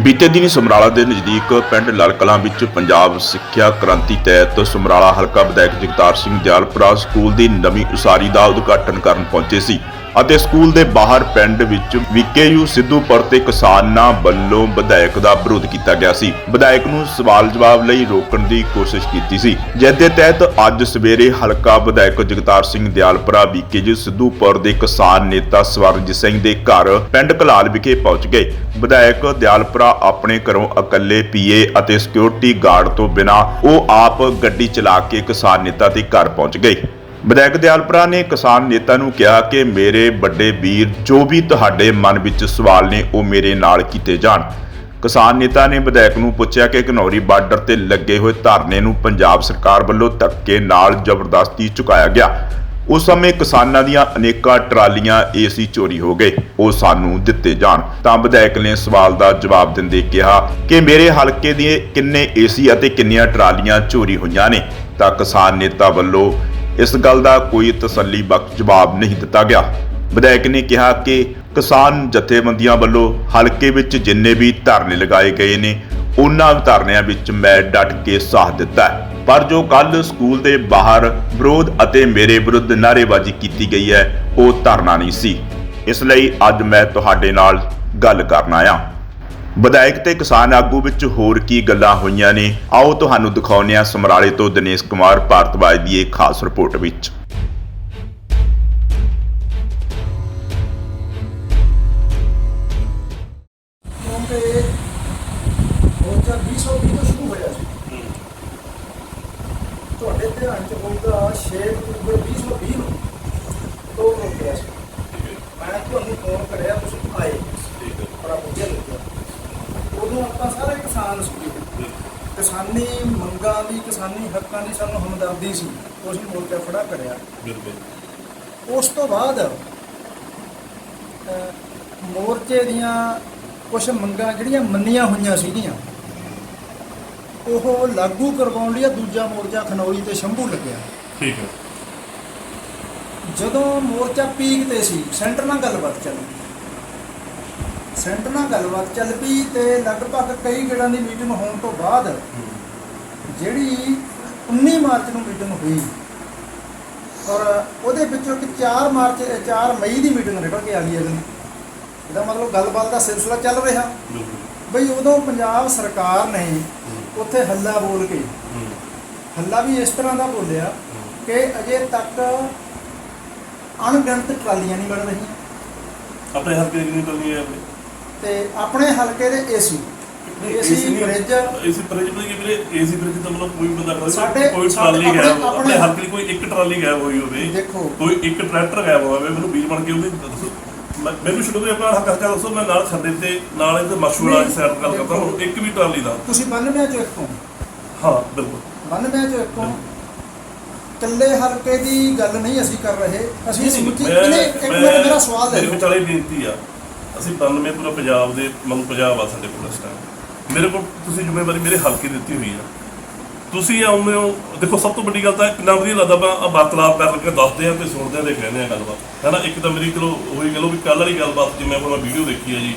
ਬੀਤੇ ਦਿਨੀ ਸਮਰਾਲਾ ਦੇ ਨਜ਼ਦੀਕ ਪਿੰਡ ਲੜਕਲਾਂ ਵਿੱਚ ਪੰਜਾਬ ਸਿੱਖਿਆ ਕ੍ਰਾਂਤੀ ਤਹਿਤ ਸਮਰਾਲਾ ਹਲਕਾ ਵਿਧਾਇਕ ਜਗਤਾਰ ਸਿੰਘ ਦਿਆਲਪੁਰਾ ਸਕੂਲ ਦੀ ਨਵੀਂ ਉਸਾਰੀ ਦਾ ਉਦਘਾਟਨ ਕਰਨ ਪਹੁੰਚੇ ਸੀ। ਅਤੇ ਸਕੂਲ ਦੇ ਬਾਹਰ ਪਿੰਡ ਵਿੱਚ ਵਿਕੇਯੂ ਸਿੱਧੂਪੁਰ ਤੇ ਕਿਸਾਨਾਂ ਵੱਲੋਂ ਵਿਧਾਇਕ ਦਾ ਵਿਰੋਧ ਕੀਤਾ ਗਿਆ ਸੀ। ਵਿਧਾਇਕ ਨੂੰ ਸਵਾਲ ਜਵਾਬ ਲਈ ਰੋਕਣ ਦੀ ਕੋਸ਼ਿਸ਼ ਕੀਤੀ ਸੀ। ਜਿਸ ਦੇ ਤਹਿਤ ਅੱਜ ਸਵੇਰੇ ਹਲਕਾ ਵਿਧਾਇਕ ਜਗਤਾਰ ਸਿੰਘ ਦਿਆਲਪੁਰਾ ਵਿਕੇਯੂ ਸਿੱਧੂਪੁਰ ਦੇ ਕਿਸਾਨ ਨੇਤਾ ਸਵਰਜ ਸਿੰਘ ਦੇ ਘਰ ਪਿੰਡ ਕਲਾਲ ਵਿਖੇ ਪਹੁੰਚ ਗਏ। ਵਿਧਾਇਕ ਦਿਆਲਪੁਰਾ ਆਪਣੇ ਘਰੋਂ ਇਕੱਲੇ ਪੀਏ ਅਤੇ ਸਿਕਿਉਰਿਟੀ ਗਾਰਡ ਤੋਂ ਬਿਨਾਂ ਉਹ ਆਪ ਗੱਡੀ ਚਲਾ ਕੇ ਕਿਸਾਨ ਨੇਤਾ ਦੇ ਘਰ ਪਹੁੰਚ ਗਏ। ਵਿਧਾਇਕ ਦਿਆਲਪੁਰਾ ਨੇ ਕਿਸਾਨ ਨੇਤਾ ਨੂੰ ਕਿਹਾ ਕਿ ਮੇਰੇ ਵੱਡੇ ਵੀਰ ਜੋ ਵੀ ਤੁਹਾਡੇ ਮਨ ਵਿੱਚ ਸਵਾਲ ਨੇ ਉਹ ਮੇਰੇ ਨਾਲ ਕੀਤੇ ਜਾਣ। ਕਿਸਾਨ ਨੇਤਾ ਨੇ ਵਿਧਾਇਕ ਨੂੰ ਪੁੱਛਿਆ ਕਿ ਘਨੌਰੀ ਬਾਰਡਰ ਤੇ ਲੱਗੇ ਹੋਏ ਧਰਨੇ ਨੂੰ ਪੰਜਾਬ ਸਰਕਾਰ ਵੱਲੋਂ ਧੱਕੇ ਨਾਲ ਜ਼ਬਰਦਸਤੀ ਝੁਕਾਇਆ ਗਿਆ। ਉਸ ਸਮੇਂ ਕਿਸਾਨਾਂ ਦੀਆਂ ਅਨੇਕਾਂ ਟਰਾਲੀਆਂ ਏਸੀ ਚੋਰੀ ਹੋ ਗਏ, ਉਹ ਸਾਨੂੰ ਦਿੱਤੇ ਜਾਣ। ਤਾਂ ਵਿਧਾਇਕ ਨੇ ਸਵਾਲ ਦਾ ਜਵਾਬ ਦਿੰਦੇ ਕਿਹਾ ਕਿ ਮੇਰੇ ਹਲਕੇ ਦੀਆਂ ਕਿੰਨੇ ਏਸੀ ਅਤੇ ਕਿੰਨੀਆਂ ਟਰਾਲੀਆਂ ਚੋਰੀ ਹੋਈਆਂ ਨੇ? ਤਾਂ ਕਿਸਾਨ ਨੇਤਾ ਵੱਲੋਂ ਇਸ ਗੱਲ ਦਾ ਕੋਈ ਤਸੱਲੀ ਬਖਸ਼ ਜਵਾਬ ਨਹੀਂ ਦਿੱਤਾ ਗਿਆ। ਵਿਧਾਇਕ ਨੇ ਕਿਹਾ ਕਿ ਕਿਸਾਨ ਜਥੇਬੰਦੀਆਂ ਵੱਲੋਂ ਹਲਕੇ ਵਿੱਚ ਜਿੰਨੇ ਵੀ ਧਰਨੇ ਲਗਾਏ ਗਏ ਨੇ, ਉਹਨਾਂ ਧਰਨਿਆਂ ਵਿੱਚ ਮੈਂ ਡਟ ਕੇ ਸਾਥ ਦਿੱਤਾ ਪਰ ਜੋ ਕੱਲ ਸਕੂਲ ਦੇ ਬਾਹਰ ਵਿਰੋਧ ਅਤੇ ਮੇਰੇ ਵਿਰੁੱਧ ਨਾਅਰੇਬਾਜ਼ੀ ਕੀਤੀ ਗਈ ਹੈ, ਉਹ ਧਰਨਾ ਨਹੀਂ ਸੀ। ਇਸ ਲਈ ਅੱਜ ਮੈਂ ਤੁਹਾਡੇ ਨਾਲ ਗੱਲ ਕਰਨ ਆਇਆ ਵਿਧਾਇਕ ਤੇ ਕਿਸਾਨ ਆਗੂ ਵਿੱਚ ਹੋਰ ਕੀ ਗੱਲਾਂ ਹੋਈਆਂ ਨੇ? ਆਓ ਤੁਹਾਨੂੰ ਦਿਖਾਉਂਦੇ ਹਾਂ ਸਮਰਾਲੇ ਤੋਂ ਦਿਨੇਸ਼ ਕੁਮਾਰ ਭਾਰਤਵਾਜ ਦੀ ਇੱਕ ਖਾਸ ਰਿਪੋਰਟ ਵਿੱਚ। ਤੁਹਾਡੇ ਧਿਆਨ ਚ ਹੋਊਗਾ 6 ਅਕਤੂਬਰ 2020 ਨੂੰ। ਤੋਂ ਹੋ ਗਿਆ ਮੈਂ ਤੁਹਾਨੂੰ ਫੋਨ ਕਰਿਆ, ਤੁਸੀਂ ਆਏ ਬੜਾ ਵਧੀਆ ਲੱਗਿਆ ਉਦੋਂ ਆਪਾਂ ਸਾਰੇ ਕਿਸਾਨ ਸੀ ਕਿਸਾਨੀ ਮੰਗਾਂ ਦੀ ਕਿਸਾਨੀ ਹੱਕਾਂ ਦੀ ਸਾਨੂੰ ਹਮਦਰਦੀ ਸੀ ਉਸ ਨੂੰ ਮੋਰਚਾ ਖੜਾ ਕਰਿਆ। ਉਸ ਤੋਂ ਬਾਅਦ ਮੋਰਚੇ ਦੀਆਂ ਕੁਝ ਮੰਗਾਂ ਜਿਹੜੀਆਂ ਮੰਨੀਆਂ ਹੋਈਆਂ ਸੀਗੀਆਂ ਉਹ ਲਾਗੂ ਕਰਵਾਉਣ ਲਈ ਦੂਜਾ ਮੋਰਚਾ ਖਨੌਰੀ ਤੇ ਸ਼ੰਭੂ ਲੱਗਿਆ। ਠੀਕ ਹੈ। ਜਦੋਂ ਮੋਰਚਾ ਪੀਕ ਤੇ ਸੀ ਸੈਂਟਰ ਨਾਲ ਗੱਲਬਾਤ ਚੱਲੀ। ਸੈਂਟਰ ਨਾਲ ਗੱਲਬਾਤ ਚੱਲ ਪਈ ਤੇ ਲਗਭਗ ਕਈ ਗੇੜਾਂ ਦੀ ਮੀਟਿੰਗ ਹੋਣ ਤੋਂ ਬਾਅਦ ਜਿਹੜੀ 19 ਮਾਰਚ ਨੂੰ ਮੀਟਿੰਗ ਹੋਈ ਔਰ ਉਹਦੇ ਵਿੱਚੋਂ ਇੱਕ 4 ਮਾਰਚ 4 ਮਈ ਦੀ ਮੀਟਿੰਗ ਨਿਕਲ ਕੇ ਆ ਗਈ ਅਗਲੀ ਇਹਦਾ ਮਤਲਬ ਗੱਲਬਾਤ ਦਾ ਸਿਲਸਿਲਾ ਚੱਲ ਰਿਹਾ। ਬਈ ਉਦੋਂ ਪੰਜਾਬ ਸਰਕਾਰ ਨੇ ਉੱਥੇ ਹੱਲਾ ਬੋਲ ਕੇ, ਹੱਲਾ ਵੀ ਇਸ ਤਰ੍ਹਾਂ ਦਾ ਬੋਲਿਆ ਕਿ ਅਜੇ ਤੱਕ ਅਣਗਿਣਤ ਟਰਾਲੀਆਂ ਨਹੀਂ ਬਣ ਰਹੀਆਂ। ਆਪਣੇ ਹਲਕੇ ਦੀ ਕਿੰਨੀ ਕਰਨੀ ਹੈ? ਤੇ ਆਪਣੇ ਹਲਕੇ ਦੇ AC. AC fridge AC fridge ਬਣੀ ਕਿ ਵੀਰੇ ਏਸੀ ਫ੍ਰਿਜ ਤਾਂ ਮਤਲਬ ਕੋਈ ਬੰਦਾ ਖੜਾ ਸਾਡੇ- ਕੋਈ ਟਰਾਲੀ ਗਾਇਬ ਆਪਣੇ- ਹਲਕੇ ਦੀ ਕੋਈ ਇੱਕ ਟਰਾਲੀ ਗਾਇਬ ਹੋਈ ਹੋਵੇ ਦੇਖੋ। ਕੋਈ ਇੱਕ ਟਰੈਕਟਰ ਗਾਇਬ ਹੋਵੇ ਮੈਨੂੰ ਵੀਰ ਬਣ ਕੇ ਉਹਦੇ ਦੱਸੋ। ਮੈਨੂੰ ਸ਼ੁਰੂ ਤੋਂ ਹੀ ਆਪਣਾ ਹੱਕ ਹੱਕਾ ਦੱਸੋ ਮੈਂ ਨਾਲ ਖੱਡੇ ਤੇ ਨਾਲ ਇਹਦੇ ਮਸ਼ਹੂਰ ਸਾਈਡ ਗੱਲ ਕਰਦਾ ਹੁਣ ਇੱਕ ਵੀ ਟਰਾਲੀ ਦਾ। ਤੁਸੀਂ 92 ਚੋਂ ਇੱਕੋਂ। ਹਾਂ ਬਿਲਕੁਲ। 92 ਚੋਂ ਇੱਕੋਂ। ਇਕੱਲੇ ਹਲਕੇ ਦੀ ਗੱਲ ਨਹੀਂ ਅਸੀਂ ਕਰ ਰਹੇ। ਅਸੀਂ ਸਮੁੱਚੀ ਇੱਕ ਮਿੰਟ ਮੇਰਾ ਸਵਾਲ ਲੈ ਮੇਰੇ ਵਿਚਾਲੇ ਬੇਨਤੀ ਆ। ਅਸੀਂ 92 ਪੂਰਾ ਪੰਜਾਬ ਦੇ ਮਨ ਪੰਜਾਬ ਆ ਸਾਡੇ ਕੋਲ ਇਸ ਟਾਈਮ ਮੇਰੇ ਕੋਲ ਤੁਸੀਂ ਜ਼ਿੰਮੇਵਾਰੀ ਮੇਰੇ ਹਲਕੇ ਦਿੱਤੀ ਹੋਈ ਆ। ਤੁਸੀਂ ਆਉਂਦੇ ਹੋ, ਦੇਖੋ ਸਭ ਤੋਂ ਵੱਡੀ ਗੱਲ ਤਾਂ ਕਿੰਨਾ ਵਧੀਆ ਲੱਗਦਾ ਆਪਾਂ ਆਹ ਵਾਰਤਾਲਾਪ ਕਰਕੇ ਦੱਸਦੇ ਆ ਤੇ ਸੁਣਦੇ ਆ ਤੇ ਕਹਿੰਦੇ ਆ ਗੱਲਬਾਤ। ਹੈਨਾ, ਇੱਕ ਤਾਂ ਮੇਰੀ ਚਲੋ ਉਹੀ ਗੱਲ ਉਹ ਵੀ ਕੱਲ ਵਾਲੀ ਗੱਲਬਾਤ ਜਿਵੇਂ ਆਪਾਂ ਵੀਡੀਓ ਦੇਖੀ ਆ ਜੀ,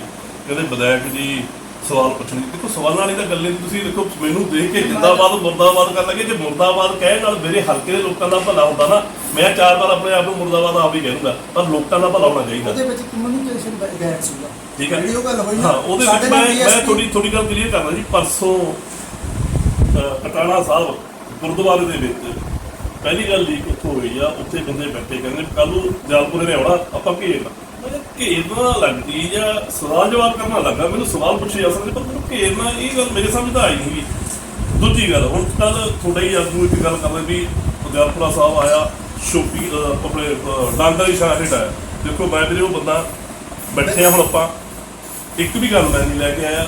ਕਹਿੰਦੇ ਵਿਧਾਇਕ ਜੀ ਸਵਾਲ ਪੁੱਛਣ। ਦੀ ਦੇਖੋ ਸਵਾਲਾਂ ਵਾਲੀ ਤਾਂ ਗੱਲ ਤੁਸੀਂ ਦੇਖੋ ਮੈਨੂੰ ਦੇਖ ਕੇ ਜਿੰਦਾਬਾਦ ਮੁਰਦਾਬਾਦ ਕਰਨ ਲੱਗੇ ਜੇ ਮੁਰਦਾਬਾਦ ਕਹਿਣ ਨਾਲ ਮੇਰੇ ਹਲਕੇ ਦੇ ਲੋਕਾਂ ਦਾ ਭਲਾ ਹੁੰਦਾ ਨਾ ਮੈਂ ਚਾਰ ਵਾਰ ਆਪਣੇ ਆਪ ਨੂੰ ਮੁਰਦਾਬਾਦ ਆਪ ਹੀ ਕਹਿੂੰਗਾ ਪਰ ਲੋਕਾਂ ਦਾ ਭਲਾ ਹੋਣਾ ਚਾਹੀਦਾ। ਉਹਦੇ ਵਿੱਚ ਕਮਿਊਨੀਕੇਸ਼ਨ ਗੈਪ ਸੀਗਾ ਠੀਕ ਹੈ। ਜਿਹੜੀ ਉਹ ਗੱਲ ਹੋਈ ਹਾਂ ਉਹਦੇ ਵਿੱਚ ਮੈਂ ਨਾਲ ਮੈਂ ਥੋੜੀ ਥੋੜੀ ਗੱਲ ਕਲੀਅਰ ਕਰਦਾ ਜੀ ਪਰਸੋਂ ਕਟਾਣਾ ਸਾਹਿਬ ਗੁਰਦੁਆਰੇ ਦੇ ਵਿੱਚ ਪਹਿਲੀ ਗੱਲ ਲੀਕ ਉੱਥੋਂ ਹੋਈ ਆ ਉੱਥੇ ਬੰਦੇ ਬੈਠੇ ਕਹਿੰਦੇ ਕੱਲ ਨੂੰ ਜਾਲਪੁਰੇ ਨੇ ਆਉਣਾ ਆਪਾਂ ਘੇਰਨਾ। ਘੇਰਨਾ ਲੱਗਦੀ ਜਾਂ ਸਵਾਲ ਜਵਾਬ ਕਰਨਾ ਲੱਗਾ ਮੈਨੂੰ ਸਵਾਲ ਪੁੱਛੇ ਜਾ ਸਕਦੇ ਪਰ ਮੈਨੂੰ ਘੇਰਨਾ ਇਹ ਗੱਲ ਮੇਰੇ ਸਮਝ ਤਾਂ ਆਈ ਨਹੀਂ ਦੂਜੀ ਗੱਲ ਹੁਣ ਕੱਲ ਤੁਹਾਡਾ ਹੀ ਆਗੂ ਇੱਕ ਗੱਲ ਕਰਦੇ ਵੀ ਉਦਿਆਲਪੁਰਾ ਸਾਹਿਬ ਆਇਆ ਸ਼ੋਪੀ ਆਪਣੇ ਅਹ, ਡਾਂਗਾ ਦੀ ਸ਼ਾਹਿਦ ਆਇਆ। ਦੇਖੋ ਮੈਂ ਵੀਰੇ ਉਹ ਬੰਦਾ ਬੈਠੇ ਆ ਹੁਣ ਆਪਾਂ। ਇੱਕ ਵੀ ਗੱਲ ਮੈਂ ਨਹੀਂ ਲੈ ਕੇ ਆਇਆ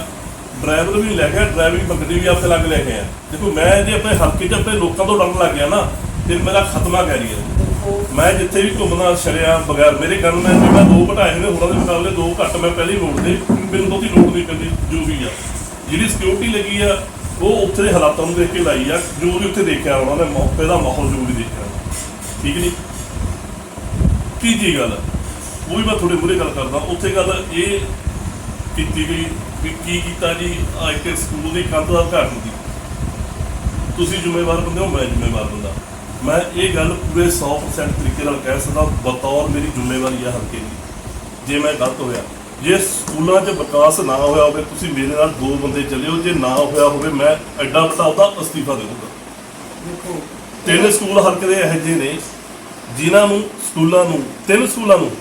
ਡਰਾਈਵਰ ਵੀ ਲੈ ਕੇ ਆਇਆ ਡਰਾਈਵਿੰਗ ਬੰਦੇ ਵੀ ਆਪੇ ਲੱਗ ਲੈ ਕੇ ਆਇਆ। ਦੇਖੋ ਮੈਂ ਜੇ ਆਪਣੇ ਹਲਕੇ 'ਚ ਆਪਣੇ ਲੋਕਾਂ ਤੋਂ ਡਰਨ ਲੱਗ ਗਿਆ ਨਾ ਫਿਰ ਮੇਰਾ ਖਤਮਾ ਕਹਿ ਹੈ। ਦੇਖੋ ਮੈਂ ਜਿੱਥੇ ਵੀ ਘੁੰਮਦਾ ਸ਼ਰਿਆ ਬਗੈਰ ਮੇਰੇ ਕੰਨ ਮੈਂ ਜੇ ਦੋ ਘਟਾਏ ਨੇ ਹੋਰਾਂ ਦੇ ਮੁਕਾਬਲੇ ਦੋ ਘੱਟ, ਮੈਂ ਪਹਿਲੀ ਰੋਡ ਤੇ ਮੈਨੂੰ ਬਹੁਤੀ ਲੋੜ ਨਹੀਂ ਪੈਂਦੀ ਜੋ ਵੀ ਆ। ਜਿਹੜੀ ਸਿਕਿਉਰਿਟੀ ਲੱਗੀ ਆ, ਉਹ ਉੱਥੇ ਦੇ ਹਾਲਾਤਾਂ ਨੂੰ ਦੇਖ ਕੇ ਲਾਈ ਆ, ਜੋ ਵੀ ਉੱਥੇ ਦੇਖਿਆ ਉਹਨਾਂ ਨੇ ਮੌਕੇ ਦਾ ਮਾਹੌਲ ਜੋ ਵੀ ਦੇਖਿਆ। ਠੀਕ ਨਹੀਂ? ਤੀਜੀ ਗੱਲ, ਉਹ ਵੀ ਮੈਂ ਥੋੜੇ ਮੂਰੇ ਗੱਲ ਕਰਦਾ, ਉੱਥੇ ਗੱਲ ਇਹ ਕੀਤੀ ਗਈ ਵੀ ਕੀ ਕੀਤਾ ਜੀ ਆ ਇੱਕ ਸਕੂਲ ਦੀ ਕੰਧ ਦਾ ਉਦਘਾਟਨ ਦੀ ਤੁਸੀਂ ਜ਼ਿੰਮੇਵਾਰ ਬੰਦੇ ਹੋ, ਮੈਂ ਜ਼ਿੰਮੇਵਾਰ ਬੰਦਾ। ਮੈਂ ਇਹ ਗੱਲ ਪੂਰੇ 100% ਤਰੀਕੇ ਨਾਲ ਕਹਿ ਸਕਦਾ ਬਤੌਰ ਮੇਰੀ ਜ਼ਿੰਮੇਵਾਰੀ ਆ ਹਲਕੇ ਦੀ। ਜੇ ਮੈਂ ਗਲਤ ਹੋਇਆ ਜੇ ਸਕੂਲਾਂ 'ਚ ਵਿਕਾਸ ਨਾ ਹੋਇਆ ਹੋਵੇ ਤੁਸੀਂ ਮੇਰੇ ਨਾਲ ਦੋ ਬੰਦੇ ਚੱਲਿਓ ਜੇ ਨਾ ਹੋਇਆ ਹੋਵੇ ਮੈਂ ਐਡਾ ਵੱਡਾ ਉਹਦਾ ਅਸਤੀਫਾ ਦੇਵਾਂਗਾ ਦੇਖੋ ਤਿੰਨ ਸਕੂਲ ਹਲਕੇ ਦੇ ਇਹੋ ਜਿਹੇ ਨੇ ਜਿਨ੍ਹਾਂ ਨੂੰ ਸਕੂਲਾਂ ਨੂੰ ਤਿੰਨ ਸਕੂਲਾਂ ਨੂੰ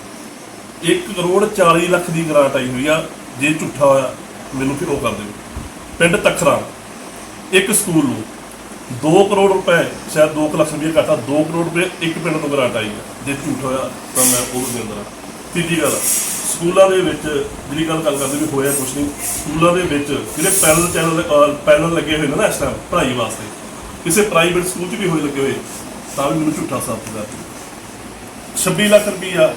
1 ਕਰੋੜ 40 ਲੱਖ ਦੀ ਗ੍ਰਾਂਟ ਆਈ ਹੋਈ ਆ ਜੇ ਝੂਠਾ ਹੋਇਆ ਮੈਨੂੰ ਫਿਰ ਉਹ ਕਰ ਦਿਓ। ਪਿੰਡ ਤਖਰਾ ਇੱਕ ਸਕੂਲ ਨੂੰ 2 ਕਰੋੜ ਰੁਪਏ, ਸ਼ਾਇਦ 2 ਲੱਖ ਰੁਪਏ ਘਾਟਾ 2 ਕਰੋੜ ਰੁਪਏ ਇੱਕ ਪਿੰਡ ਨੂੰ ਗ੍ਰਾਂਟ ਆਈ ਆ ਜੇ ਝੂਠ ਹੋਇਆ ਤਾਂ ਮੈਂ ਉਹ ਦੇ ਅੰਦਰ ਤੀਜੀ ਗੱਲ, ਸਕੂਲਾਂ ਦੇ ਵਿੱਚ ਜਿਹੜੀ ਗੱਲ ਗੱਲ ਕਰਦੇ ਵੀ ਹੋਇਆ ਕੁਛ ਨਹੀਂ, ਸਕੂਲਾਂ ਦੇ ਵਿੱਚ ਜਿਹੜੇ ਪੈਨਲ ਚੈਨਲ ਪੈਨਲ ਲੱਗੇ ਹੋਏ ਨੇ ਨਾ ਇਸ ਟਾਈਮ ਪੜ੍ਹਾਈ ਵਾਸਤੇ, ਕਿਸੇ ਪ੍ਰਾਈਵੇਟ ਸਕੂਲ 'ਚ ਵੀ ਹੋਏ ਲੱਗੇ ਹੋਏ, ਤਾਂ ਵੀ ਮੈਨੂੰ ਝੂਠਾ ਸਾਬਤ ਕਰ 26 ਲੱਖ ਰੁਪਈਆ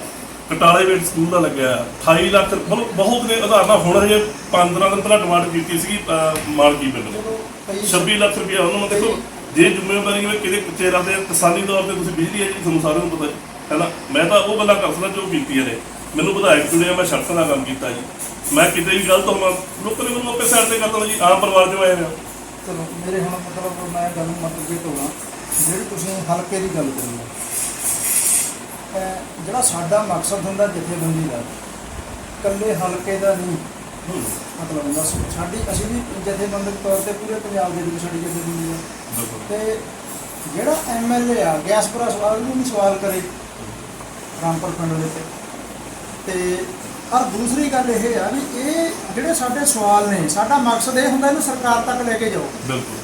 ਕਟਾਲੇ ਵੇਟ ਸਕੂਲ ਦਾ ਲੱਗਿਆ 28 ਲੱਖ ਮਤਲਬ ਬਹੁਤ ਨੇ ਉਦਾਹਰਨਾਂ ਹੁਣ ਹਜੇ 15 ਦਿਨ ਪਹਿਲਾਂ ਡਿਮਾਂਡ ਕੀਤੀ ਅਹ, ਮਾਲਕੀ ਪਿੰਡ ਨੇ ਚਲੋ ਕਈ 26 ਲੱਖ ਰੁਪਇਆ ਉਹਨਾਂ ਨੂੰ ਦੇਖੋ ਜੇ ਜ਼ਿੰਮੇਵਾਰੀ ਵਿੱਚ ਕਿਤੇ ਕਿਤੇ ਰੱਖਦੇ ਕਿਸਾਨੀ ਤੌਰ ਤੇ ਤੁਸੀਂ ਬਿਜਲੀ ਹੈ ਜੀ ਤੁਹਾਨੂੰ ਸਾਰਿਆਂ ਨੂੰ ਪਤਾ ਹੈ। ਹੈਨਾ ਮੈਂ ਤਾਂ ਉਹ ਗੱਲਾਂ ਕਰ ਸਕਦਾ ਜੋ ਕੀਤੀਆਂ ਨੇ। ਮੈਨੂੰ ਵਿਧਾਇਕ ਚੁਣਿਆ ਮੈਂ ਸੜਕ ਦਾ ਕੰਮ ਕੀਤਾ ਜੀ। ਮੈਂ ਕਿਤੇ ਵੀ ਗਲਤ ਹੋਵਾਂ ਲੋਕਾਂ ਨੇ ਮੈਨੂੰ ਆਪੇ ਸਾਈਡ ਤੇ ਕਰ ਦੇਣਾ ਜੀ ਆਮ ਪਰਿਵਾਰ ਚੋਂ ਆਏ ਨੇ ਚਲੋ ਮੇਰੇ ਹੁਣ ਮਤਲਬ ਮੈਂ ਗੱਲ ਨੂੰ ਮਤਲਬ ਇਹ ਤੋੜਾਂ ਜਿਹੜੀ ਤੁਸੀਂ ਹਲਕੇ ਦੀ ਗੱਲ ਕਰੋ ਜਿਹੜਾ ਸਾਡਾ ਮਕਸਦ ਹੁੰਦਾ ਜਥੇਬੰਦੀ ਦਾ। ਇਕੱਲੇ ਹਲਕੇ ਦਾ ਨਹੀਂ ਮਤਲਬ ਹੁੰਦਾ। ਸਾਡੀ ਅਸੀਂ ਵੀ ਜਥੇਬੰਦਕ ਤੌਰ ਤੇ ਪੂਰੇ ਪੰਜਾਬ ਦੇ ਵਿੱਚ ਸਾਡੀ ਜਥੇਬੰਦੀ ਹੈ ਤੇ ਜਿਹੜਾ ਐਮਐਲਏ ਆ ਗਿਆਸਪੁਰਾ ਸਵਾਲ ਨੂੰ ਵੀ ਸਵਾਲ ਕਰੇ ਰਾਮਪੁਰ ਪਿੰਡ ਦੇ ਤੇ ਤੇ ਔਰ ਦੂਸਰੀ ਗੱਲ ਇਹ ਆ ਵੀ ਇਹ ਜਿਹੜੇ ਸਾਡੇ ਸਵਾਲ ਨੇ ਸਾਡਾ ਮਕਸਦ ਇਹ ਹੁੰਦਾ ਇਹਨੂੰ ਸਰਕਾਰ ਤੱਕ ਲੈ ਕੇ ਜਾਓ। ਬਿਲਕੁਲ।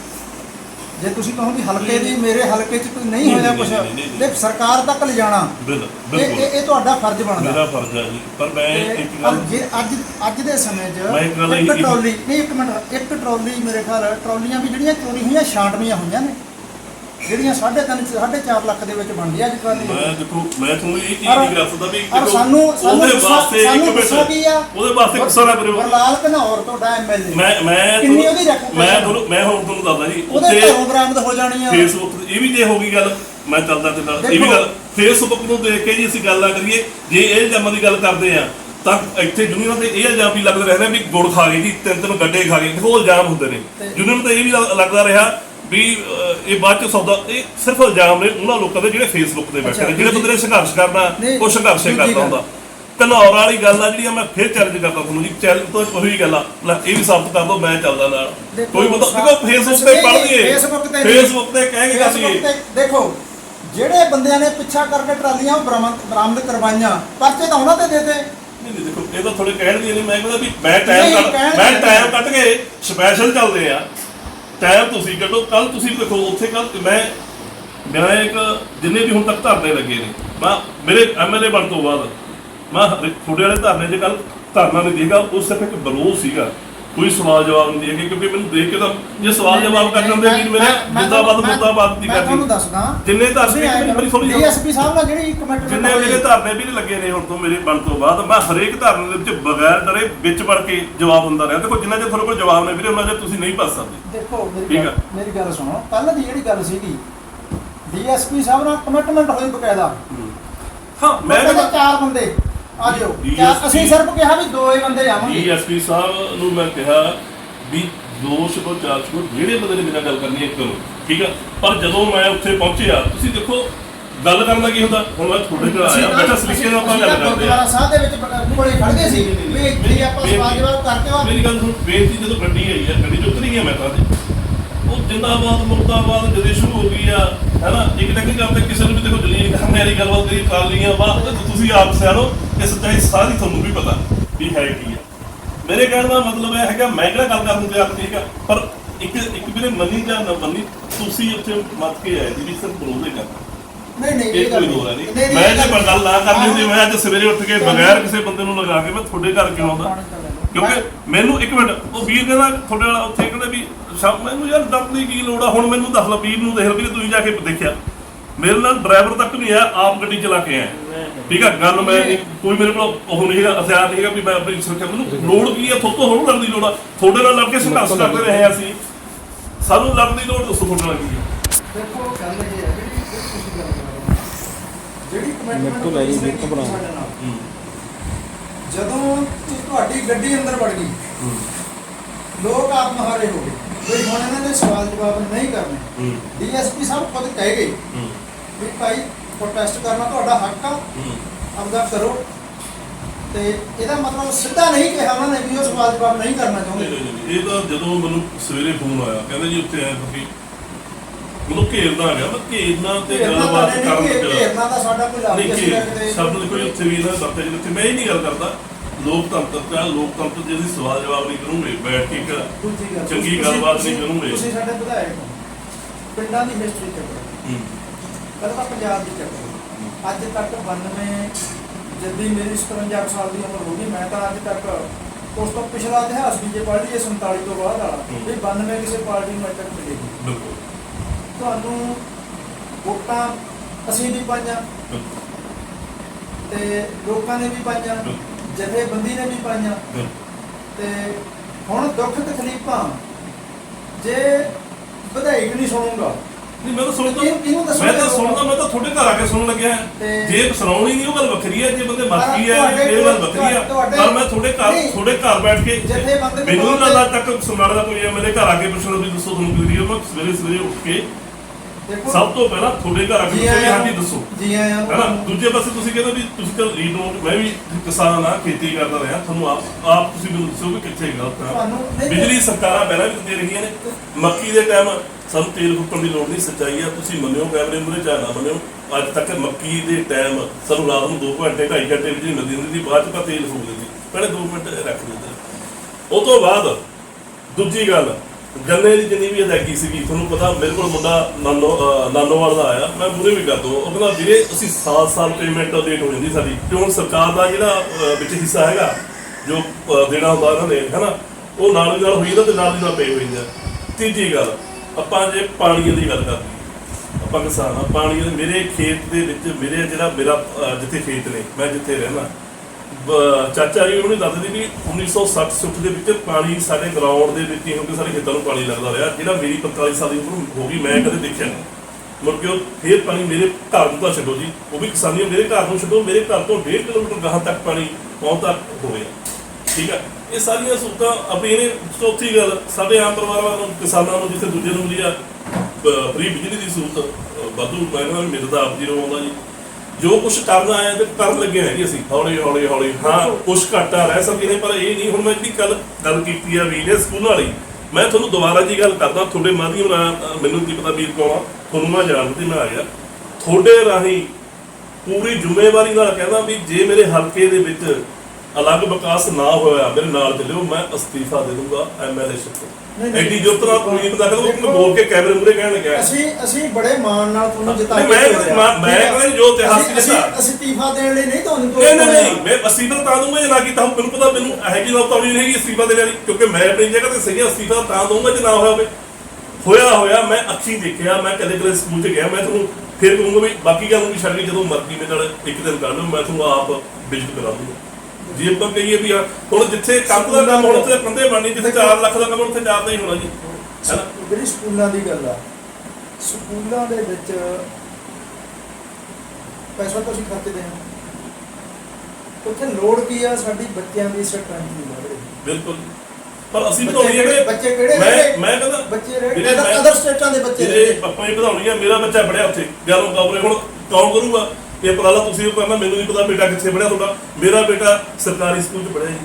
ਜੇ ਤੁਸੀਂ ਕਹੋ ਵੀ ਹਲਕੇ ਦੀ ਮੇਰੇ ਹਲਕੇ 'ਚ ਕੋਈ ਨਹੀਂ ਹੋਇਆ ਕੁਝ ਨਹੀਂ। ਤੇ ਸਰਕਾਰ ਤੱਕ ਲਿਜਾਣਾ। ਬਿਲ- ਇਹ ਇਹ ਬਿਲਕੁਲ। ਇਹ ਤੁਹਾਡਾ ਫਰਜ਼ ਬਣਦਾ। ਮੇਰਾ ਫਰਜ਼ ਹੈ ਜੀ। ਪਰ ਮੈਂ ਇੱਕ ਗੱਲ ਜੇ ਅੱਜ ਅੱਜ ਦੇ ਸਮੇਂ 'ਚ ਮੈਂ ਇੱਕ ਗੱਲ ਇੱਕ ਟਰਾਲੀ ਨਹੀਂ ਇੱਕ ਮਿੰਟ ਇੱਕ ਟਰਾਲੀ ਮੇਰੇ ਖਿਆਲ ਟਰਾਲੀਆਂ ਵੀ ਜਿਹੜੀਆਂ ਚੋਰੀ ਹੋਈਆਂ ਛਾਂਟਵੀਆਂ ਹੋਈਆਂ ਨੇ। ਜਿਹੜੀਆਂ 3.5 4.5 ਲੱਖ ਦੇ ਵਿੱਚ ਬਣਦੀਆਂ ਅੱਜ ਟਰਾਲੀ ਮੈਂ ਦੇਖੋ ਮੈਂ ਤੁਹਾਨੂੰ ਇਹ ਚੀਜ਼ ਔਰ- ਨਹੀਂ ਕਰ ਸਕਦਾ ਵੀ ਔਰ ਦੇਖੋ, ਸਾਨੂੰ- ਸਾਨੂੰ ਉਹਦੇ ਗੁੱਸਾ- ਵਾਸਤੇ ਇੱਕ ਸਾਨੂੰ ਗੁੱਸਾ ਕੀ ਆ? ਮਿੰਟ ਉਹਦੇ ਵਾਸਤੇ ਗੁੱਸਾ ਨਾ ਕਰਿਓ ਬਰਲਾਲ ਘਨੌਰ ਤੁਹਾਡਾ ਐਮਐਲਏ ਮੈਂ ਮੈਂ ਕਿੰਨੀ ਤੁਹਾਨੂੰ- ਉਹਦੀ reputation ਮੈਂ ਆ? ਤੁਹਾਨੂੰ ਮੈਂ ਹੁਣ ਤੁਹਾਨੂੰ ਦੱਸਦਾ ਜੀ ਉਹਦੇ ਉੱਥੇ ਘਰੋਂ ਬਰਾਮਦ ਹੋ ਜਾਣੀ ਆ ਫੇਸਬੁੱਕ ਤੇ ਇਹ ਵੀ ਜੇ ਹੋ ਗਈ ਗੱਲ ਮੈਂ ਚੱਲਦਾ ਤੇ ਨਾਲ ਇਹ ਵੀ ਦੇਖੋ। ਗੱਲ ਫੇਸਬੁੱਕ ਨੂੰ ਦੇਖ ਕੇ ਜੀ ਅਸੀਂ ਗੱਲ ਨਾ ਕਰੀਏ ਜੇ ਇਹ ਇਲਜ਼ਾਮਾਂ ਦੀ ਗੱਲ ਕਰਦੇ ਆ ਤਾਂ ਇੱਥੇ ਯੂਨੀਅਨ ਤੇ ਇਹ ਇਲਜ਼ਾਮ ਵੀ ਲੱਗਦੇ ਰਹਿੰਦੇ ਵੀ ਗੁੜ ਖਾ ਗਈ ਜੀ ਤਿੰਨ ਤਿੰਨ ਗੱਡੇ ਖਾ ਗਏ ਦੇਖੋ ਇਲਜ਼ਾਮ ਹੁੰਦੇ ਨੇ ਯੂਨੀਅਨ ਤੇ ਇਹ ਵੀ ਲੱਗ- ਲੱਗਦਾ ਰਿਹਾ ਵੀ ਇਹ ਬਾਅਦ ਚ ਸੌਦਾ ਇਹ ਸਿਰਫ ਇਲਜ਼ਾਮ ਨੇ ਉਹਨਾਂ ਲੋਕਾਂ ਦੇ ਜਿਹੜੇ ਫੇਸਬੁੱਕ ਤੇ ਬੈਠੇ ਨੇ ਜਿਹੜੇ ਬੰਦੇ ਨੇ ਸੰਘਰਸ਼ ਕਰਨਾ ਉਹ ਸੰਘਰਸ਼ ਕਰਦਾ। ਹੁੰਦਾ। ਘਨੌਰ ਵਾਲੀ ਗੱਲ ਆ ਜਿਹੜੀ ਮੈਂ ਫਿਰ ਚੈਲੰਜ ਕਰਦਾ ਤੁਹਾਨੂੰ ਜੀ ਚੈਲੰਜ ਤੋਂ ਉਹੀ ਗੱਲ ਆ ਲੈ ਇਹ ਵੀ ਸਾਬਤ ਕਰ ਦੋ ਮੈਂ ਚੱਲਦਾ ਨਾਲ। ਕੋਈ ਬੰਦਾ ਦੇਖੋ ਫੇਸਬੁੱਕ ਤੇ ਪੜ੍ਹ ਲਈਏ। ਫੇਸਬੁੱਕ ਤੇ ਕਹਿ ਕੇ ਕਰ Facebook ਲਈਏ ਤੇ ਦੇਖੋ ਜਿਹੜੇ ਬੰਦਿਆਂ ਨੇ ਪਿੱਛਾ ਕਰਕੇ ਟਰਾਲੀਆਂ ਉਹ ਬਰਾਮਦ ਕਰਵਾਈਆਂ ਪਰਚੇ ਤਾਂ ਉਹਨਾਂ ਤੇ ਦੇ ਦੇ। ਨਹੀਂ ਦੇਖੋ ਇਹ ਤਾਂ ਥੋੜੇ ਕਹਿਣ ਦੀ ਨਹੀਂ ਮੈਂ ਕਹਿੰਦਾ ਵੀ ਮੈਂ ਟਾਈਮ ਕੱਢ ਮੈਂ ਟਾਈਮ ਕੱਢ ਕੇ ਸਪੈਸ਼ਲ ਚੱਲਦੇ ਆ। ਟਾਈਮ ਤੁਸੀਂ ਕੱਢੋ ਕੱਲ ਤੁਸੀਂ ਦੇਖੋ, ਉੱਥੇ ਕੱਲ ਮੈਂ ਮੈਂ ਇੱਕ ਜਿੰਨੇ ਵੀ ਹੁਣ ਤੱਕ ਧਰਨੇ ਲੱਗੇ ਨੇ, ਮੈਂ ਮੇਰੇ ਐਮਐਲਏ ਬਣ ਤੋਂ ਬਾਅਦ, ਮੈਂ ਤੁਹਾਡੇ ਵਾਲੇ ਧਰਨੇ 'ਚ ਕੱਲ ਧਰਨਾ ਨਹੀਂ ਦੇਗਾ ਉਹ ਸਿਰਫ ਇੱਕ ਵਿਰੋਧ ਸੀਗਾ। ਕੋਈ ਸਵਾਲ ਜਵਾਬ ਨਹੀਂ ਦੇਗੇ ਕਿਉਂਕਿ ਮੈਨੂੰ ਦੇਖ ਕੇ ਤਾਂ ਜੇ ਸਵਾਲ ਜਵਾਬ ਕਰ ਜਾਂਦੇ ਵੀ ਮੇਰੇ ਮੁੱਦਾਬਾਦ ਮੁੱਦਾਬਾਦ ਦੀ ਮੈਂ ਤੁਹਾਨੂੰ ਕਰਦੀ ਦੱਸਦਾ। ਜਿੰਨੇ ਧਰਨੇ ਮੇਰੀ ਮੇਰੀ ਸੁਣੀ ਜਾਓ। ਡੀਐਸਪੀ ਸਾਹਿਬ ਨਾਲ ਜਿਹੜੀ ਕਮੈਂਟ ਜਿੰਨੇ ਮੇਰੇ ਧਰਨੇ ਵੀ ਨੀ ਲੱਗੇ ਨੇ ਹੁਣ ਤੋਂ ਮੇਰੇ ਬਣ ਤੋਂ ਬਾਅਦ ਮੈਂ ਹਰੇਕ ਧਰਨੇ ਦੇ ਵਿੱਚ ਬਗੈਰ ਡਰੇ ਵਿੱਚ ਵੜ ਕੇ ਜਵਾਬ ਹੁੰਦਾ ਰਿਹਾ। ਦੇਖੋ ਜਿੰਨਾ ਚਿਰ ਤੁਹਾਡੇ ਕੋਲ ਜਵਾਬ ਨਹੀਂ ਵੀਰੇ ਉਹਨਾਂ ਚਿਰ ਤੁਸੀਂ ਨਹੀਂ ਭਰ ਸਕਦੇ। ਦੇਖੋ ਮੇਰੀ ਗੱਲ ਆ। ਮੇਰੀ ਗੱਲ ਸੁਣੋ। ਕੱਲ ਦੀ ਜਿਹੜੀ ਗੱਲ ਸੀਗੀ ਡੀਐਸਪੀ ਸਾਹਿਬ ਨਾਲ ਕਮਿਟਮੈਂਟ ਹੋਈ ਬਕਾਇਦਾ। ਹਾਂ। ਮੈਂ ਚਾਰ ਬੰਦੇ। ਆ ਜਾਓ। DSP ਚਾਰ- ਅਸੀਂ ਸਿਰਫ ਕਿਹਾ ਵੀ ਦੋ ਹੀ ਬੰਦੇ ਆਵਾਂਗੇ ਡੀਐਸਪੀ ਸਾਹਿਬ ਨੂੰ ਮੈਂ ਕਿਹਾ ਵੀ ਦੋ ਛਕੋ ਚਾਰ ਛਕੋ ਜਿਹੜੇ ਬੰਦੇ ਨੇ ਮੇਰੇ ਨਾਲ ਗੱਲ ਕਰਨੀ ਹੈ ਕਰੋ। ਠੀਕ ਆ? ਪਰ ਜਦੋਂ ਮੈਂ ਉੱਥੇ ਪਹੁੰਚਿਆ ਤੁਸੀਂ ਦੇਖੋ ਗੱਲ ਕਰਨ ਦਾ ਕੀ ਹੁੰਦਾ? ਹੁਣ ਮੈਂ ਤੁਹਾਡੇ ਕੋਲ ਆਇਆ ਬੈਠਾ ਸਲੀਕੇ ਨਾਲ ਆਪਾਂ ਗੱਲ ਕਰਦੇ ਆ ਗੁਰਦੁਆਰਾ ਸਾਹਿਬ ਦੇ ਵਿੱਚ ਬ- ਕੋਲੇ ਖੜ ਗਏ ਸੀ ਵੀ ਜਿਹੜੀ ਆਪਾਂ ਸਵਾਲ ਜਵਾਬ ਕਰਕੇ ਵਾ ਮੇਰੀ ਗੱਲ ਸੁਣ ਬੇਨਤੀ ਜਦੋਂ ਗੱਡੀ ਆਈ ਹੈ ਗੱਡੀ ਚ ਉਤਰੀ ਗਿਆ ਮੈਂ ਤਾਂ ਜੀ ਉਹ ਜਿੰਦਾਬਾਦ ਮੁਰਦਾਬਾਦ ਜਦੋਂ ਸ਼ੁਰੂ ਹੋ ਗਈ ਆ ਹੈਨਾ ਇੱਕ ਟੱਕ ਕਰਦੇ ਕਿਸੇ ਨੂੰ ਵੀ ਦੇਖੋ ਦਲੀਲ ਕਰਨੇ ਵਾਲੀ ਗੱਲਬਾਤ ਕਰੀ ਕਰ ਲਈਆਂ ਬਾਅਦ ਤੇ ਤੁਸੀਂ ਆਪ ਸਿਆਣੋ। ਕਿ ਸੱਚਾਈ ਸਾਰੀ ਤੁਹਾਨੂੰ ਵੀ ਪਤਾ ਵੀ ਹੈ ਕੀ ਆ ਮੇਰੇ ਕਹਿਣ ਦਾ ਮਤਲਬ ਇਹ ਹੈਗਾ ਮੈਂ ਕਿਹੜਾ ਗੱਲ ਕਰਨ ਤੇ ਆਪ ਠੀਕ ਆ ਪਰ ਇੱਕ ਇੱਕ ਵੀਰੇ ਮੰਨੀ ਜਾਂ ਨਾ ਮੰਨੀ ਤੁਸੀਂ ਉੱਥੇ ਮੱਤ ਕੇ ਆਏ ਜੀ ਸਿਰਫ ਬਰੋਦੇ ਕਰਨਾ ਨਹੀਂ ਨਹੀਂ ਇਹ ਗੱਲ ਕੋਈ ਦੋਰਾ ਨਹੀਂ। ਨਹੀਂ, ਮੈਂ ਜੇ ਇਹ ਗੱਲ ਨਾ ਕਰਨੀ ਹੁੰਦੀ ਮੈਂ ਅੱਜ ਸਵੇਰੇ ਉੱਠ ਕੇ ਬਗੈਰ ਕਿਸੇ ਬੰਦੇ ਨੂੰ ਲਗਾ ਕੇ ਮੈਂ ਤੁਹਾਡੇ ਘਰ ਕਿਉਂ ਆਉਂਦਾ? ਲੈ। ਕਿਉਂਕਿ ਮੈਨੂੰ ਇੱਕ ਮਿੰਟ ਉਹ ਵੀਰ ਕਹਿੰਦਾ ਤੁਹਾਡੇ ਵਾਲਾ ਉੱਥੇ ਕਹਿੰਦਾ ਵੀ ਸ਼ਾਮ ਮੈਨੂੰ ਯਾਰ ਡਰਨ ਦੀ ਕੀ ਲੋੜ ਆ ਹੁਣ ਮੈਨੂੰ ਦੱਸ ਲਓ ਵੀਰ ਨੂੰ ਦੇਖ ਲਓ ਵੀ ਤੁਸੀਂ ਜਾ ਕੇ ਦੇਖਿਆ। ਮੇਰੇ ਨਾਲ ਡਰਾਈਵਰ ਤੱਕ ਨਹੀਂ ਆਇਆ ਆਪ ਗੱਡੀ ਚਲਾ ਕੇ ਆਇਆ। ਠੀਕ ਆ ਗੱਲ ਮੈਂ ਨਹੀਂ- ਕੋਈ ਮੇਰੇ ਕੋਲ ਉਹ ਨਹੀਂ ਹੈਗਾ ਹਥਿਆਰ ਨਹੀਂ ਹੈਗਾ ਵੀ ਮੈਂ ਆਪਣੀ ਸੁਰੱਖਿਆ ਮੈਨੂੰ ਲੋੜ ਕੀ ਆ ਥੋਤੋਂ ਹੋਰ ਲੜਨ ਦੀ ਲੋੜ ਆ। ਤੁਹਾਡੇ ਨਾਲ ਲੜ ਕੇ ਸੰਘਰਸ਼ ਕਰਦੇ ਰਹੇ ਆ ਅਸੀਂ। ਸਾਨੂੰ ਲੜਨ ਦੀ ਲੋੜ ਦੱਸੋ ਤੁਹਾਡੇ ਨਾਲ ਕੀ ਆ ਦੇਖੋ ਗੱਲ ਇਹ ਹੈ ਜਿਹੜੀ ਜਿਹੜੀ ਤੁਸੀਂ ਗੱਲ ਕਰ ਰਹੇ ਹੋ ਜਿਹੜੀ ਕਮੈਂਟਮੈਂਟ ਮੇਰੇ ਤੋਂ ਲੈ ਜੀ, ਮੇਰੇ ਤੋਂ ਬਣਾ। ਜਦੋਂ ਤੁਹਾਡੀ ਗੱਡੀ ਅੰਦਰ ਵੜ ਗਈ ਲੋਕ ਆਪ ਮੁਹਾਰੇ ਹੋ ਗਏ। ਵੀ ਹੁਣ ਇਹਨਾਂ ਦੇ ਸਵਾਲ ਜਵਾਬ ਨਹੀਂ ਕਰਨੇ। ਡੀਐਸਪੀ ਸਾਹਿਬ ਖੁਦ ਕਹਿ ਗਏ। ਵੀ ਭਾਈ ਪ੍ਰੋਟੈਸਟ ਕਰਨਾ ਤੁਹਾਡਾ ਹੱਕ ਆ। ਆਪਦਾ ਕਰੋ। ਤੇ ਇਹਦਾ ਮਤਲਬ ਸਿੱਧਾ ਨਹੀਂ ਕਿਹਾ ਉਹਨਾਂ ਨੇ ਵੀ ਉਹ ਸਵਾਲ ਜਵਾਬ ਨਹੀਂ ਕਰਨਾ ਨਹੀਂ, ਚਾਹੁੰਦੇ। ਨਹੀਂ, ਨਹੀਂ, ਇਹ ਤਾਂ ਜਦੋਂ ਮੈਨੂੰ ਸਵੇਰੇ ਫੋਨ ਆਇਆ ਕਹਿੰਦੇ ਜੀ ਉੱਥੇ ਆਏ ਤੁਸੀਂ। ਮੈਨੂੰ ਘੇਰਨਾ ਗਿਆ ਮੈਂ ਘੇਰਨਾ ਤੇ ਘੇਰਨਾ ਗੱਲਬਾਤ ਤਾਂ ਕਰਨ ਲੱਗਾ। ਤਾਂ ਸਾਡਾ ਕੋਈ ਲਾਭ ਨਹੀਂ ਨਹੀਂ ਕਿ ਸ਼ਬਦ ਕੋਈ ਉੱਥੇ ਵੀ ਨਾ ਜਿਹਦੇ ਉੱਤੇ ਮੈਂ ਹੀ ਨਹੀਂ ਗੱਲ ਕਰਦਾ। ਲੋਕਤੰਤਰ ਦਾ ਲੋਕਤੰਤਰ ਜੇ ਅਸੀਂ ਸਵਾਲ ਜਵਾਬ ਨਹੀਂ ਕਰੂੰਗੇ ਬੈਠ ਕੇ ਇੱਕ ਚੰਗੀ ਗੱਲਬਾਤ ਨਹੀਂ ਕਰੂੰਗੇ। ਤੁਸੀਂ ਸਾਡੇ ਵਿਧਾਇਕ ਹੋ। ਪਿੰਡਾਂ ਦੀ ਹਿਸਟਰੀ ਹੂੰ, ਪਹਿਲਾਂ ਤਾਂ ਪੰਜਾਬ ਦੀ ਚੱਕੋ ਅੱਜ ਤੱਕ 92 ਜਦ ਦੀ ਮੇਰੀ 57 ਕੁ ਸਾਲ ਦੀ ਉਮਰ ਹੋ ਗਈ ਮੈਂ ਤਾਂ ਅੱਜ ਤੱਕ ਉਸ ਤੋਂ ਪਿਛਲਾ ਇਤਿਹਾਸ ਵੀ ਜੇ ਪੜ੍ਹ ਲਈਏ 47 ਤੋਂ ਬਾਅਦ ਵਾਲਾ ਹੂੰ। ਵੀ 92 ਕਿਸੇ ਪਾਰਟੀ ਨੂੰ ਅੱਜ ਤੱਕ ਮਿਲੇਗੀ ਬਿਲਕੁਲ ਤੁਹਾਨੂੰ ਵੋਟਾਂ ਅਸੀਂ ਵੀ ਪਾਈਆਂ ਤੇ ਲੋਕਾਂ ਨੇ ਵੀ ਪਾਈਆਂ। ਜਥੇਬੰਦੀ ਨੇ ਵੀ ਪਾਈਆਂ। ਤੇ ਹੁਣ ਦੁੱਖ ਤਕਲੀਫਾਂ ਜੇ ਵਿਧਾਇਕ ਨਹੀਂ ਸੁਣੂਗਾ ਨਹੀਂ ਮੈਂ ਤਾਂ ਸੁਣਦਾ ਮੈਂ ਤਾਂ ਸੁਣਦਾ ਮੈਂ ਤਾਂ ਤੁਹਾਡੇ ਘਰ ਆ ਕੇ ਸੁਣਨ ਲੱਗਿਆ। ਜੇ ਸੁਣਾਉਣੀ ਨਹੀਂ ਉਹ ਗੱਲ ਵੱਖਰੀ ਹੈ ਜੇ ਬੰਦੇ ਮਰਜ਼ੀ ਹੈ ਇਹ ਗੱਲ ਵੱਖਰੀ ਹੈ ਪਰ ਮੈਂ ਤੁਹਾਡੇ ਘਰ। ਤੁਹਾਡੇ ਘਰ ਬੈਠ ਕੇ ਮੈਨੂੰ ਨਾ ਤੱਕ ਸੁਣਾਉਣ ਦਾ ਕੋਈ ਮੇਰੇ ਘਰ ਆ ਕੇ ਪੁੱਛਣਾ ਵੀ ਦੱਸੋ ਤੁਹਾਨੂੰ ਕੀ ਵੀਡੀਓ ਮੈਂ ਸਵੇਰੇ ਸਵੇਰੇ ਉੱਠ ਕੇ ਸਭ ਤੋਂ ਪਹਿਲਾਂ ਤੁਹਾਡੇ ਘਰ ਆ ਕੇ ਆਇਆਂ ਹਾਂਜੀ ਦੱਸੋ। ਜੀ ਆਇਆਂ ਨੂੰ। ਹੈਨਾ ਦੂਜੇ ਪਾਸੇ ਤੁਸੀਂ ਕਹਿੰਦੇ ਵੀ ਤੁਸੀਂ ਤਾਂ ਲੀਡ ਹੋ ਮੈਂ ਵੀ ਕਿਸਾਨ ਆ ਖੇਤੀ ਕਰਦਾ ਰਿਹਾ। ਤੁਹਾਨੂੰ ਆਪ ਆਪ ਤੁਸੀਂ ਮੈਨੂੰ ਦੱਸੋ ਵੀ ਕਿੱਥੇ ਗਲਤ ਆ। ਤੁਹਾਨੂੰ ਨਹੀਂ- ਬਿਜਲੀ ਸਰਕਾਰਾਂ ਪਹਿਲਾਂ ਵੀ ਦੇ ਰਹੀਆਂ ਨੇ। ਮੱਕੀ ਦੇ ਟਾਈਮ ਸਾਨੂੰ ਤੇਲ ਫੁੱਕਣ ਦੀ ਲੋੜ ਨਹੀਂ ਸੱਚਾਈ ਆ। ਤੁਸੀਂ ਮੰਨਿਓ ਕੈਮਰੇ ਮੂਹਰੇ ਚਾਹ ਨਾ ਮੰਨਿਓ। ਅੱਜ ਤੱਕ ਮੱਕੀ ਦੇ ਟਾਈਮ ਸਾਨੂੰ ਰਾਤ ਨੂੰ 2 ਘੰਟੇ 2.5 ਘੰਟੇ ਬਿਜਲੀ ਮਿਲਦੀ ਹੁੰਦੀ ਸੀ ਬਾਅਦ ਚ ਤਾਂ ਤੇਲ ਫੂਕ ਦਿੰਦੀ ਪਹਿਲੇ 2 ਮਿੰਟ ਰੱਖ ਦਿੰਦੇ ਉਹ ਤੋਂ ਬਾਅਦ ਦੂਜੀ ਗੱਲ ਗੰਨੇ ਦੀ ਜਿੰਨੀ ਵੀ ਅਦਾਇਗੀ ਸੀਗੀ ਤੁਹਾਨੂੰ ਪਤਾ ਮੇਰੇ ਕੋਲ ਮੁੰਡਾ ਨਾਨੋ ਅਹ ਨਾਨੋਵਾਲ ਦਾ ਆਇਆ ਮੈਂ ਮੂਰੇ ਵੀ ਕਰ ਦੋ ਉਹ ਕਹਿੰਦਾ ਵੀਰੇ ਅਸੀਂ ਸਾਲ ਸਾਲ ਪੇਮੈਂਟ ਲੇਟ ਹੋ ਜਾਂਦੀ ਸਾਡੀ। ਕਿਉਂ ਸਰਕਾਰ ਦਾ ਜਿਹੜਾ ਅਹ, ਵਿੱਚ ਹਿੱਸਾ ਹੈਗਾ ਜੋ ਅਹ, ਦੇਣਾ ਹੁੰਦਾ ਇਹਨਾਂ ਨੇ ਹੈਨਾ ਉਹ ਨਾਲ ਦੀ ਨਾਲ ਹੋਈ ਜਾਂਦਾ ਤੇ ਨਾਲ ਦੀ ਨਾਲ ਪੇ ਹੋਈ ਜਾਂਦਾ ਤੀਜੀ ਗੱਲ ਆਪਾਂ ਜੇ ਪਾਣੀ ਦੀ ਗੱਲ ਕਰਦੇ ਆਪਾਂ ਕਿਸਾਨ ਆ ਪਾਣੀ ਦੇ ਮੇਰੇ ਖੇਤ ਦੇ ਵਿੱਚ ਮੇਰੇ ਜਿਹੜਾ ਮੇਰਾ ਅਹ, ਜਿੱਥੇ ਖੇਤ ਨੇ ਮੈਂ ਜਿੱਥੇ ਰਹਿਣਾ ਚਾਚਾ ਜੀ ਉਹਨੇ ਦੱਸਦੇ ਵੀ 1960 ਸੁੱਖ ਦੇ ਵਿੱਚ ਪਾਣੀ ਸਾਡੇ ਗਰਾਊਂਡ ਦੇ ਵਿੱਚ ਹੀ ਕਿਉਂਕਿ ਸਾਡੇ ਖੇਤਾਂ ਨੂੰ ਪਾਣੀ ਲੱਗਦਾ ਰਿਹਾ। ਜਿਹੜਾ ਮੇਰੀ 45 ਸਾਲ ਦੀ ਉਮਰ ਹੋ ਗਈ, ਮੈਂ ਕਦੇ ਦੇਖਿਆ ਮੁੜ ਕੇ ਉਹ ਫੇਰ ਪਾਣੀ ਮੇਰੇ ਘਰ ਨੂੰ ਤਾਂ ਛੱਡੋ ਜੀ। ਉਹ ਵੀ ਕਿਸਾਨੀ ਮੇਰੇ ਘਰ ਨੂੰ ਛੱਡੋ, ਮੇਰੇ ਘਰ ਤੋਂ 1.5 ਕਿਲੋਮੀਟਰ ਗਾਹਾਂ ਤੱਕ ਪਾਣੀ ਪਹੁੰਚਦਾ ਹੋਵੇ। ਠੀਕ ਆ? ਇਹ ਸਾਰੀਆਂ ਸਹੂਲਤਾਂ ਆਪਣੀ ਇਹਨੇ ਚੌਥੀ ਗੱਲ, ਸਾਡੇ ਆਮ ਪਰਿਵਾਰਾਂ ਨੂੰ, ਕਿਸਾਨਾਂ ਨੂੰ, ਜਿੱਥੇ ਦੂਜੇ ਨੂੰ ਮਿਲੀ ਆ ਫ੍ਰੀ ਬਿਜਲੀ ਦੀ ਸਹੂਲਤ ਵਾਧੂ, ਮੈਂ ਕਹਿੰਦਾ ਵੀ ਮਿਲਦਾ, ਆਪ ਜੀਰੋ ਆਉਂਦਾ ਜੀ। ਜੋ ਕੁਝ ਕਰਨਾ ਆਇਆ ਤੇ ਕਰਨ ਲੱਗੇ ਹਾਂ ਜੀ ਅਸੀਂ। ਹੌਲੀ ਹੌਲੀ ਹੌਲੀ। ਹਾਂ ਕੁਝ ਘਾਟਾ ਰਹਿ ਸਕਦੇ ਨੇ ਪਰ ਇਹ ਨਹੀਂ ਹੁਣ ਮੈਂ ਜਿਹੜੀ ਗੱਲ ਗੱਲ ਕੀਤੀ ਆ ਵੀ ਨੇ ਸਕੂਲ ਵਾਲੀ ਮੈਂ ਤੁਹਾਨੂੰ ਦੁਬਾਰਾ ਜੀ ਗੱਲ ਕਰਦਾ ਤੁਹਾਡੇ ਮਾਧਿਅਮ ਨਾਲ ਮੈਨੂੰ ਕੀ ਪਤਾ ਵੀਰ ਕੌਣ ਆ ਤੁਹਾਨੂੰ ਮੈਂ ਜਾਣਦੀ ਮੈਂ ਆ ਗਿਆ। ਤੁਹਾਡੇ ਰਾਹੀਂ ਪੂਰੀ ਜ਼ਿੰਮੇਵਾਰੀ ਨਾਲ ਕਹਿੰਦਾ ਵੀ ਜੇ ਮੇਰੇ ਹਲਕੇ ਦੇ ਵਿੱਚ ਅਲੱਗ ਵਿਕਾਸ ਨਾ ਹੋਇਆ ਮੇਰੇ ਨਾਲ ਚੱਲਿਓ ਮੈਂ ਅਸਤੀਫਾ ਦੇ ਦੂੰਗਾ ਐਮਐਲਏ ਸ਼ਿਪ ਤੋਂ। ਐਡੀ ਜੁਰਤ ਨਾਲ ਪੁਲੀਸ ਦਾ ਕਹਿੰਦਾ ਉਹ ਬੋਲ ਕੇ ਕੈਮਰੇ ਮੂਹਰੇ ਕਹਿਣ ਲੱਗਿਆ ਅਸੀਂ ਅਸੀਂ ਬੜੇ ਮਾਣ ਨਾਲ ਤੁਹਾਨੂੰ ਜਿਤਾ ਕੇ ਮੈਂ-। ਮੈਂ- ਕਹਿੰਦਾ ਜੋ ਇਤਿਹਾਸ ਕੀਤਾ। ਅਸੀਂ ਅਸਤੀਫਾ ਦੇਣ ਲਈ ਨਹੀਂ ਤੁਹਾਨੂੰ ਕੋਈ ਨਹੀਂ ਨਹੀਂ ਮੈਂ ਅਸਤੀਫਾ ਤਾਂ ਦੂੰਗਾ ਜੇ ਨਾ ਕੀਤਾ ਹੋਊ। ਮੈਨੂੰ ਪਤਾ ਮੈਨੂੰ ਇਹ ਜੀ ਗੱਲ ਤਾਂ ਨਹੀਂ ਹੈਗੀ ਅਸਤੀਫਾ ਦੇਣ ਵਾਲੀ ਕਿਉਂਕਿ ਮੈਂ ਆਪਣੀ ਜਗ੍ਹਾ ਤੇ ਸਹੀ ਅਸਤੀਫਾ ਤਾਂ ਦੂੰਗਾ ਜੇ ਨਾ ਹੋਇਆ ਹੋਵੇ ਹੋਇਆ ਹੋਇਆ ਮੈਂ ਅੱਖੀਂ ਦੇਖਿਆ ਮੈਂ ਕਦੇ ਕਦੇ ਸਕੂਲ 'ਚ ਗਿਆ ਮੈਂ ਤੁਹਾਨੂੰ ਫਿਰ ਕਹੂੰਗਾ ਵੀ ਬਾਕੀ ਗੱਲ ਨੂੰ ਵੀ ਛੱਡ ਕੇ ਜਦੋਂ ਮਰਜ਼ੀ ਮੇਰੇ ਨਾਲ ਇੱਕ ਦਿਨ ਕਰ ਲਓ ਮੈਂ ਤੁਹਾਨੂੰ ਆਪ ਵਿਜ਼ਿਟ ਕਰਾ ਦੂੰਗਾ ਜੇ ਆਪਾਂ ਕਹੀਏ ਵੀ ਹੁਣ ਜਿੱਥੇ ਕੰਮ ਦਾ ਕੰਮ ਹੁਣ ਉੱਥੇ ਕੰਦੇ ਬਣਨੀ ਜਿੱਥੇ 4 ਲੱਖ ਦਾ ਕੰਮ ਉੱਥੇ 4 ਨਹੀਂ ਹੋਣਾ ਜੀ। ਜਿਹੜੀ ਸਕੂਲਾਂ ਦੀ ਗੱਲ ਆ ਸਕੂਲਾਂ ਦੇ ਵਿੱਚ ਪੈਸਾ ਤਾਂ ਅਸੀਂ ਖਰਚਦੇ ਹਾਂ। ਉੱਥੇ ਲੋੜ ਕੀ ਆ? ਸਾਡੀ ਬੱਚਿਆਂ ਦੀ ਸਟਰੈਂਥ ਦੀ ਲੋੜ ਬਿਲਕੁਲ ਪਰ ਅਸੀਂ ਵਧਾਉਣੀ ਹੈ ਕਿਹੜੇ- ਬੱਚੇ ਕਿਹੜੇ ਮੈਂ ਜਿਹੜੇ- ਮੈਂ ਕਹਿੰਦਾ ਬੱਚੇ ਜਿਹੜੇ ਅਦਰ ਸਟੇਟਾਂ ਦੇ ਬੱਚੇ ਜਿਹੜੇ ਆਪਾਂ ਹੀ ਵਧਾਉਣੀ ਆ ਮੇਰਾ ਬੱਚਾ ਪੜਿਆ ਉੱਥੇ ਜਦੋਂ ਕਾਬਰੇ ਹੁਣ ਕੌਣ ਕਰੂਗਾ? ਇਹ ਪਰਾਲਾ ਤੁਸੀਂ ਉਹ ਮੈਨੂੰ ਨਹੀਂ ਪਤਾ ਬੇਟਾ ਕਿੱਥੇ ਪੜਿਆ ਤੁਹਾਡਾ। ਮੇਰਾ ਬੇਟਾ ਸਰਕਾਰੀ ਸਕੂਲ 'ਚ ਪੜਿਆ ਜੀ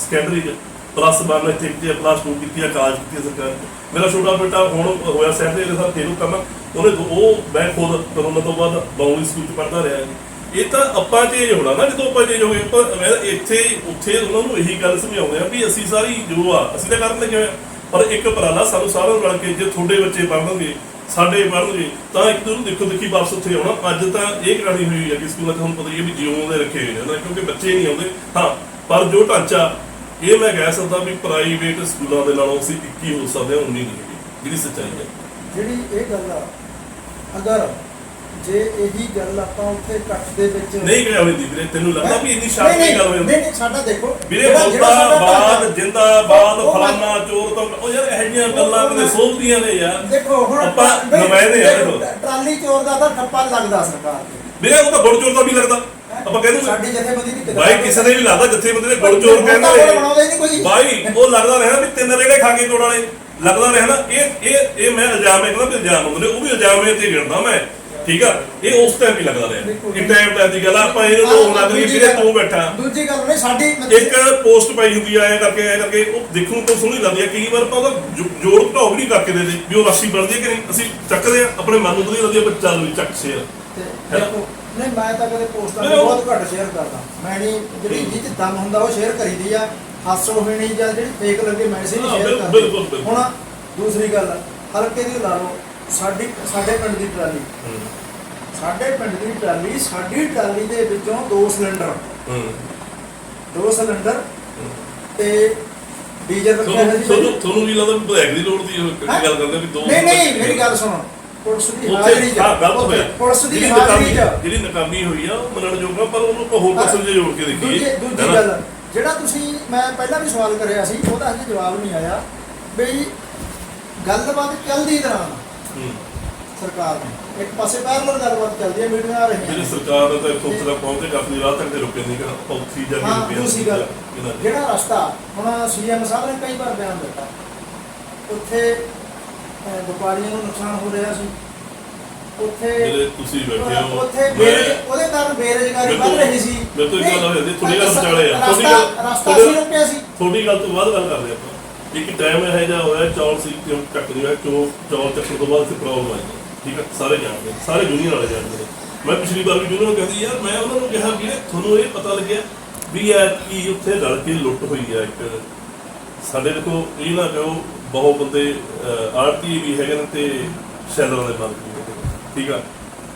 ਸੈਕੰਡਰੀ 'ਚ। ਪਲੱਸ 1 ਇੱਥੇ ਕੀਤੀ ਪਲੱਸ 2 ਕੀਤੀ ਕਾਲਜ ਕੀਤੀ ਆ ਮੇਰਾ ਛੋਟਾ ਬੇਟਾ ਹੁਣ ਹੋਇਆ ਸੈਕੰਡਰੀ ਦੇ ਸਾਥ ਫੇਰੂ ਕਰਨਾ ਉਹਨੇ ਉਹ ਮੈਂ ਖੁਦ ਕਰੋਨਾ ਤੋਂ ਬਾਅਦ ਬਾਉਲੀ ਸਕੂਲ 'ਚ ਪੜਦਾ ਰਿਹਾ ਜੀ। ਇਹ ਤਾਂ ਆਪਾਂ ਚੇਂਜ ਹੋਣਾ ਨਾ, ਜਦੋਂ ਆਪਾਂ ਚੇਂਜ ਹੋ ਗਏ ਪਰ ਮੈਂ ਇੱਥੇ ਉੱਥੇ ਉਹਨਾਂ ਨੂੰ ਇਹੀ ਗੱਲ ਸਮਝਾਉਂਦੇ ਆ ਵੀ ਅਸੀਂ ਸਾਰੀ ਜੋ ਆ, ਅਸੀਂ ਤਾਂ ਕਰਨ ਲੱਗੇ ਹੋਏ ਆ ਪਰ ਇੱਕ ਪਰਾਲਾ ਸਾਨੂੰ ਸਾਰਿਆਂ ਨੂੰ ਰਲ ਕੇ ਜੇ ਤੁਹਾਡੇ ਬੱਚੇ ਪੜ੍ਹਨਗੇ ਸਾਡੇ ਪੜ੍ਹਨਗੇ ਤਾਂ ਇੱਕ ਦੂਜੇ ਦੇਖੋ ਦੇਖੀ ਵਾਪਸ ਉੱਥੇ ਆਉਣਾ। ਅੱਜ ਤਾਂ ਇਹ ਕਹਾਣੀ ਹੋਈ ਹੈ ਕਿ ਸਕੂਲਾਂ 'ਚ ਤੁਹਾਨੂੰ ਪਤਾ ਹੀ ਹੈ ਵੀ ਜਿਉਂ ਦੇ ਰੱਖੇ ਹੋਏ ਨੇ ਕਿਉਂਕਿ ਬੱਚੇ ਨਹੀਂ ਆਉਂਦੇ। ਹਾਂ, ਪਰ ਜੋ ਢਾਂਚਾ, ਇਹ ਮੈਂ ਕਹਿ ਸਕਦਾ ਵੀ ਪ੍ਰਾਈਵੇਟ ਸਕੂਲਾਂ ਦੇ ਨਾਲੋਂ ਅਸੀਂ 21 ਹੋ ਸਕਦੇ ਹਾਂ 19 ਨਹੀਂ ਜਿਹੜੀ ਸੱਚਾਈ ਹੈ। ਜਿਹੜੀ ਇਹ ਗੱਲ ਆ, ਅਗਰ ਜੇ ਇਹੀ ਗੱਲ ਆਪਾਂ ਉੱਥੇ ਇਕੱਠ ਦੇ ਵਿੱਚ ਨਹੀਂ ਕਹਿ ਹੋਈ ਦੀ ਵੀਰੇ ਤੈਨੂੰ ਲੱਗਦਾ ਵੀ ਇੰਨੀ ਨਹੀਂ, ਸ਼ਾਂਤੀ ਨਹੀਂ, ਗੱਲ ਹੋਈ? ਨਹੀਂ ਨਹੀਂ ਸਾਡਾ ਦੇਖੋ ਵੀਰੇ ਜਿਹੜਾ- ਜਿਹੜਾ ਸਾਡਾ ਮੁਰਦਾਬਾਦ ਢਾਂਚਾ- ਜਿੰਦਾਬਾਦ ਉਹ- ਫਲਾਨਾ ਚੋਰ ਤੋਂ ਉਹ ਯਾਰ ਇਹ ਜਿਹੀਆਂ ਗੱਲਾਂ ਕਿਤੇ ਸੋਭਦੀਆਂ ਨੇ ਯਾਰ। ਦੇਖੋ ਹੁਣ ਆਪਾਂ ਬਈ, ਨੁਮਾਇੰਦੇ ਆ ਦੇਖੋ, ਦੇਖੋ। ਟਰਾਲੀ ਚੋਰ ਦਾ ਤਾਂ ਠੱਪਾ ਲੱਗਦਾ ਸਰਕਾਰ ਤੇ। ਵੀਰੇ ਉਹ ਤਾਂ ਗੁੜ ਚੋਰ ਦਾ ਵੀ ਲੱਗਦਾ। ਆਪਾਂ ਕਹਿੰਦੇ ਸਾਡੀ ਜਥੇਬੰਦੀ ਦੀ ਕਿਤਾਬ ਬਾਈ ਕਿਸੇ ਦੇ ਵੀ ਲੱਗਦਾ ਜਿੱਥੇ ਬੰਦੇ ਨੇ ਗੁੜ ਚੋਰ ਕਹਿੰਦੇ ਗੁੜ ਬਣਾਉਂਦਾ ਹੀ ਨਹੀਂ ਕੋਈ। ਬਾਈ ਉਹ ਲੱਗਦਾ ਰਿਹਾ ਵੀ ਤਿੰਨ ਰੇੜੇ ਖਾ ਕੇ ਗੁੜ ਵਾਲੇ। ਲੱਗਦਾ ਰਿਹਾ ਨਾ ਇਹ ਇਹ ਇਹ ਮੈਂ ਇਲਜ਼ਾਮ ਹੈ ਕਹਿੰਦਾ ਵੀ ਇਲਜ਼ਾਮ ਹੁੰਦੇ ਨੇ ਉਹ ਵੀ ਇਲਜ਼ਾਮ ਇਹ ਤੇ ਗਿਣਦਾ ਮੈਂ। ਠੀਕ ਆ? ਇਹ ਉਸ ਟਾਈਮ ਹੀ ਲੱਗਦਾ ਰਿਹਾ। ਬਿਲਕੁਲ। ਕਿ ਟਾਈਮ ਟਾਈਮ ਦੀ ਗੱਲ ਆ, ਆਪਾਂ ਇਹਨੂੰ ਲੋਕ ਲੱਗ ਰਹੀ ਵੀਰੇ ਤੂੰ ਬੈਠਾ। ਦੂਜੀ ਗੱਲ ਨੇ ਸਾਡੀ ਇੱਕ ਪੋਸਟ ਪਾਈ ਹੁੰਦੀ ਆ ਐ ਕਰਕੇ ਐ ਕਰਕੇ ਉਹ ਦੇਖਣ ਨੂੰ ਤਾਂ ਸੋਹਣੀ ਲੱਗਦੀ ਆ। ਕਈ ਵਾਰ ਆਪਾਂ ਉਹਦਾ ਜੋੜ ਘਟਾਓ ਵੀ ਨਹੀਂ ਕਰਕੇ ਦੇ ਦੇ ਵੀ ਉਹ ਰਾਸ਼ੀ ਬਣਦੀ ਹੈ ਕਿ ਨਹੀਂ। ਅਸੀਂ ਚੱਕਦੇ ਆ ਆਪਣੇ ਮਨ ਨੂੰ ਵਧੀਆ ਲੱਗਦੀ ਆ ਚੱਲ ਵੀ ਚੱਕ ਸੇ ਤੇ ਹੈਨਾ? ਦੇਖੋ, ਨਹੀਂ ਮੈਂ ਤਾਂ ਕਦੇ ਪੋਸਟਾਂ ਨਹੀਂ, ਨੂੰ ਬਹੁਤ ਘੱਟ ਸ਼ੇਅਰ ਕਰਦਾ। ਮੈਂ ਨਹੀਂ ਜਿਹੜੀ ਜਿਹ ਚ ਦਮ ਹੁੰਦਾ ਉਹ ਸ਼ੇਅਰ ਕਰੀਦੀ ਆ। ਹਾਸੋ ਹੋਣੀ ਜਾਂ ਜਿਹੜੀ ਫੇਕ ਲੱਗੇ ਮੈਸੇਜ ਸ਼ੇਅਰ ਕਰਦੇ। ਹੁਣ ਦੂਸਰੀ ਗੱਲ ਹਲਕੇ ਦੀ ਲਾ ਲਓ ਸਾਡੀ ਸਾਡੇ ਪਿੰਡ ਦੀ ਟਰਾਲੀ। ਸਾਡੇ ਪਿੰਡ ਦੀ ਟਰਾਲੀ ਸਾਡੀ ਟਰਾਲੀ ਦੇ ਵਿੱਚੋਂ ਦੋ ਸਿਲੰਡਰ। ਦੋ ਸਿਲੰਡਰ ਤੇ ਡੀਜ਼ਲ ਰੱਖਿਆ ਹੋਇਆ ਸੀ ਤੁਹਾਨੂੰ ਤੁਹਾਨੂੰ ਵੀ ਲੱਗਦਾ ਵੀ ਬੈਗ ਦੀ ਲੋੜ ਦੀ ਹੈਂ? ਗੱਲ ਕਰਦੇ ਵੀ ਦੋ ਨਹੀਂ ਨਹੀਂ ਮੇਰੀ ਗੱਲ ਸੁਣੋ। ਪੁਲਿਸ ਦੀ ਹਾਜ਼ਰੀ ਚ। ਹਾਂ ਗਲਤ ਹੋਇਆ। ਪੁਲਿਸ ਦੀ ਜਿਹੜੀ ਹਾਜ਼ਰੀ ਚ। ਜਿਹੜੀ ਨਕਾਮੀ ਹੋਈ ਆ ਉਹ ਮੰਨਣ ਆ ਪਰ ਉਹਨੂੰ ਆਪਾਂ ਹੋਰ ਪਾਸੇ ਜੇ ਜੋੜ ਕੇ ਦੇਖੀਏ। ਦੂਜੀ? ਗੱਲ ਜਿਹੜਾ ਤੁਸੀਂ ਮੈਂ ਪਹਿਲਾਂ ਵੀ ਸਵਾਲ ਕਰਿਆ ਸੀ ਉਹਦਾ ਅਜੇ ਜਵਾਬ ਨਹੀਂ ਆਇਆ। ਬਈ ਗੱਲਬਾਤ ਚੱਲਦੀ ਦੌਰਾਨ ਹੂੰ। ਸਰਕਾਰ ਨੇ ਇੱਕ ਪਾਸੇ ਪੈਰਲਲ ਗੱਲਬਾਤ ਚੱਲਦੀ ਹੈ ਮੀਟਿੰਗਾਂ ਆ ਰਹੀਆਂ ਜਿਹੜੀ ਨੇ। ਸਰਕਾਰ ਦਾ ਤਾਂ ਇੱਥੋਂ ਤੱਕ ਪਹੁੰਚੇ ਆਪਣੀ ਰਾਹ ਤੱਕ ਤੇ ਰੁਕੇ ਨਹੀਂ ਕਿ ਉੱਥੇ ਹੀ ਜਾ ਕੇ ਹਾਂ ਰੁਕੇ ਦੂਸਰੀ ਗੱਲ ਦੇ। ਜਿਹੜਾ ਰਸਤਾ ਹੁਣ ਸੀਐਮ ਸਾਹਿਬ ਨੇ ਕਈ ਵਾਰ ਬਿਆਨ ਦਿੱਤਾ ਉੱਥੇ ਅਹ, ਵਪਾਰੀਆਂ ਨੂੰ ਨੁਕਸਾਨ ਹੋ ਰਿਹਾ ਸੀ ਉੱਥੇ ਜਿਹੜੇ ਤੁਸੀਂ ਬੈਠੇ ਹੋ ਉੱਥੇ ਬੇਰੁਜ਼- ਉਹਦੇ ਕਾਰਨ ਬੇਰੁਜ਼ਗਾਰੀ ਵੱਧ ਰਹੀ ਸੀ ਇੱਕ ਗੱਲ ਹੋਈ ਸੀ, ਤੁਹਾਡੀ ਗੱਲ ਵਿਚਾਲੇ ਆ। ਤੁਹਾਡੀ ਰਸਤਾ ਗੱਲ- ਰਸਤਾ ਤੁਹਾਡੀ- ਸੀ ਰੁਕਿਆ ਸੀ ਥੋੜੀ ਗੱਲ ਤੋਂ ਬਾਅਦ ਗੱਲ ਕਰਦੇ ਆਪਾਂ ਇੱਕ ਟਾਈਮ ਇਹ ਜਿਹਾ ਹੋਇਆ ਚੌਲ ਸੀ ਕਿਉਂ ਨਹੀਂ ਹੋਇਆ ਕਿਉਂ ਚੌਲ ਚੱਕਣ ਤੋਂ ਬਾਅਦ ਤੇ ਪ੍ਰੋਬਲਮ ਆਈ ਠੀਕ ਹੈ ਸਾਰੇ ਜਾਣਦੇ ਸਾਰੇ ਜੂਨੀਅਰ ਵਾਲੇ ਜਾਣਦੇ ਨੇ। ਮੈਂ ਪਿਛਲੀ ਵਾਰ ਵੀ ਜੂਨੀਅਰ ਨੂੰ ਕਹਿੰਦੀ ਯਾਰ ਮੈਂ ਉਹਨਾਂ ਨੂੰ ਕਿਹਾ ਵੀਰੇ ਤੁਹਾਨੂੰ ਇਹ ਪਤਾ ਲੱਗਿਆ ਵੀ ਯਾਰ ਕੀ ਉੱਥੇ ਰਲ ਕੇ ਲੁੱਟ ਹੋਈ ਆ ਇੱਕ। ਸਾਡੇ ਦੇਖੋ ਇਹ ਨਾ ਕਹੋ ਬਹੁਤ ਬੰਦੇ ਆਰਤੀ ਵੀ ਹੈਗੇ ਨੇ ਤੇ ਸ਼ੈਲਰਾਂ ਦੇ ਮਾਲਕ ਵੀ ਹੈਗੇ ਨੇ, ਠੀਕ ਆ?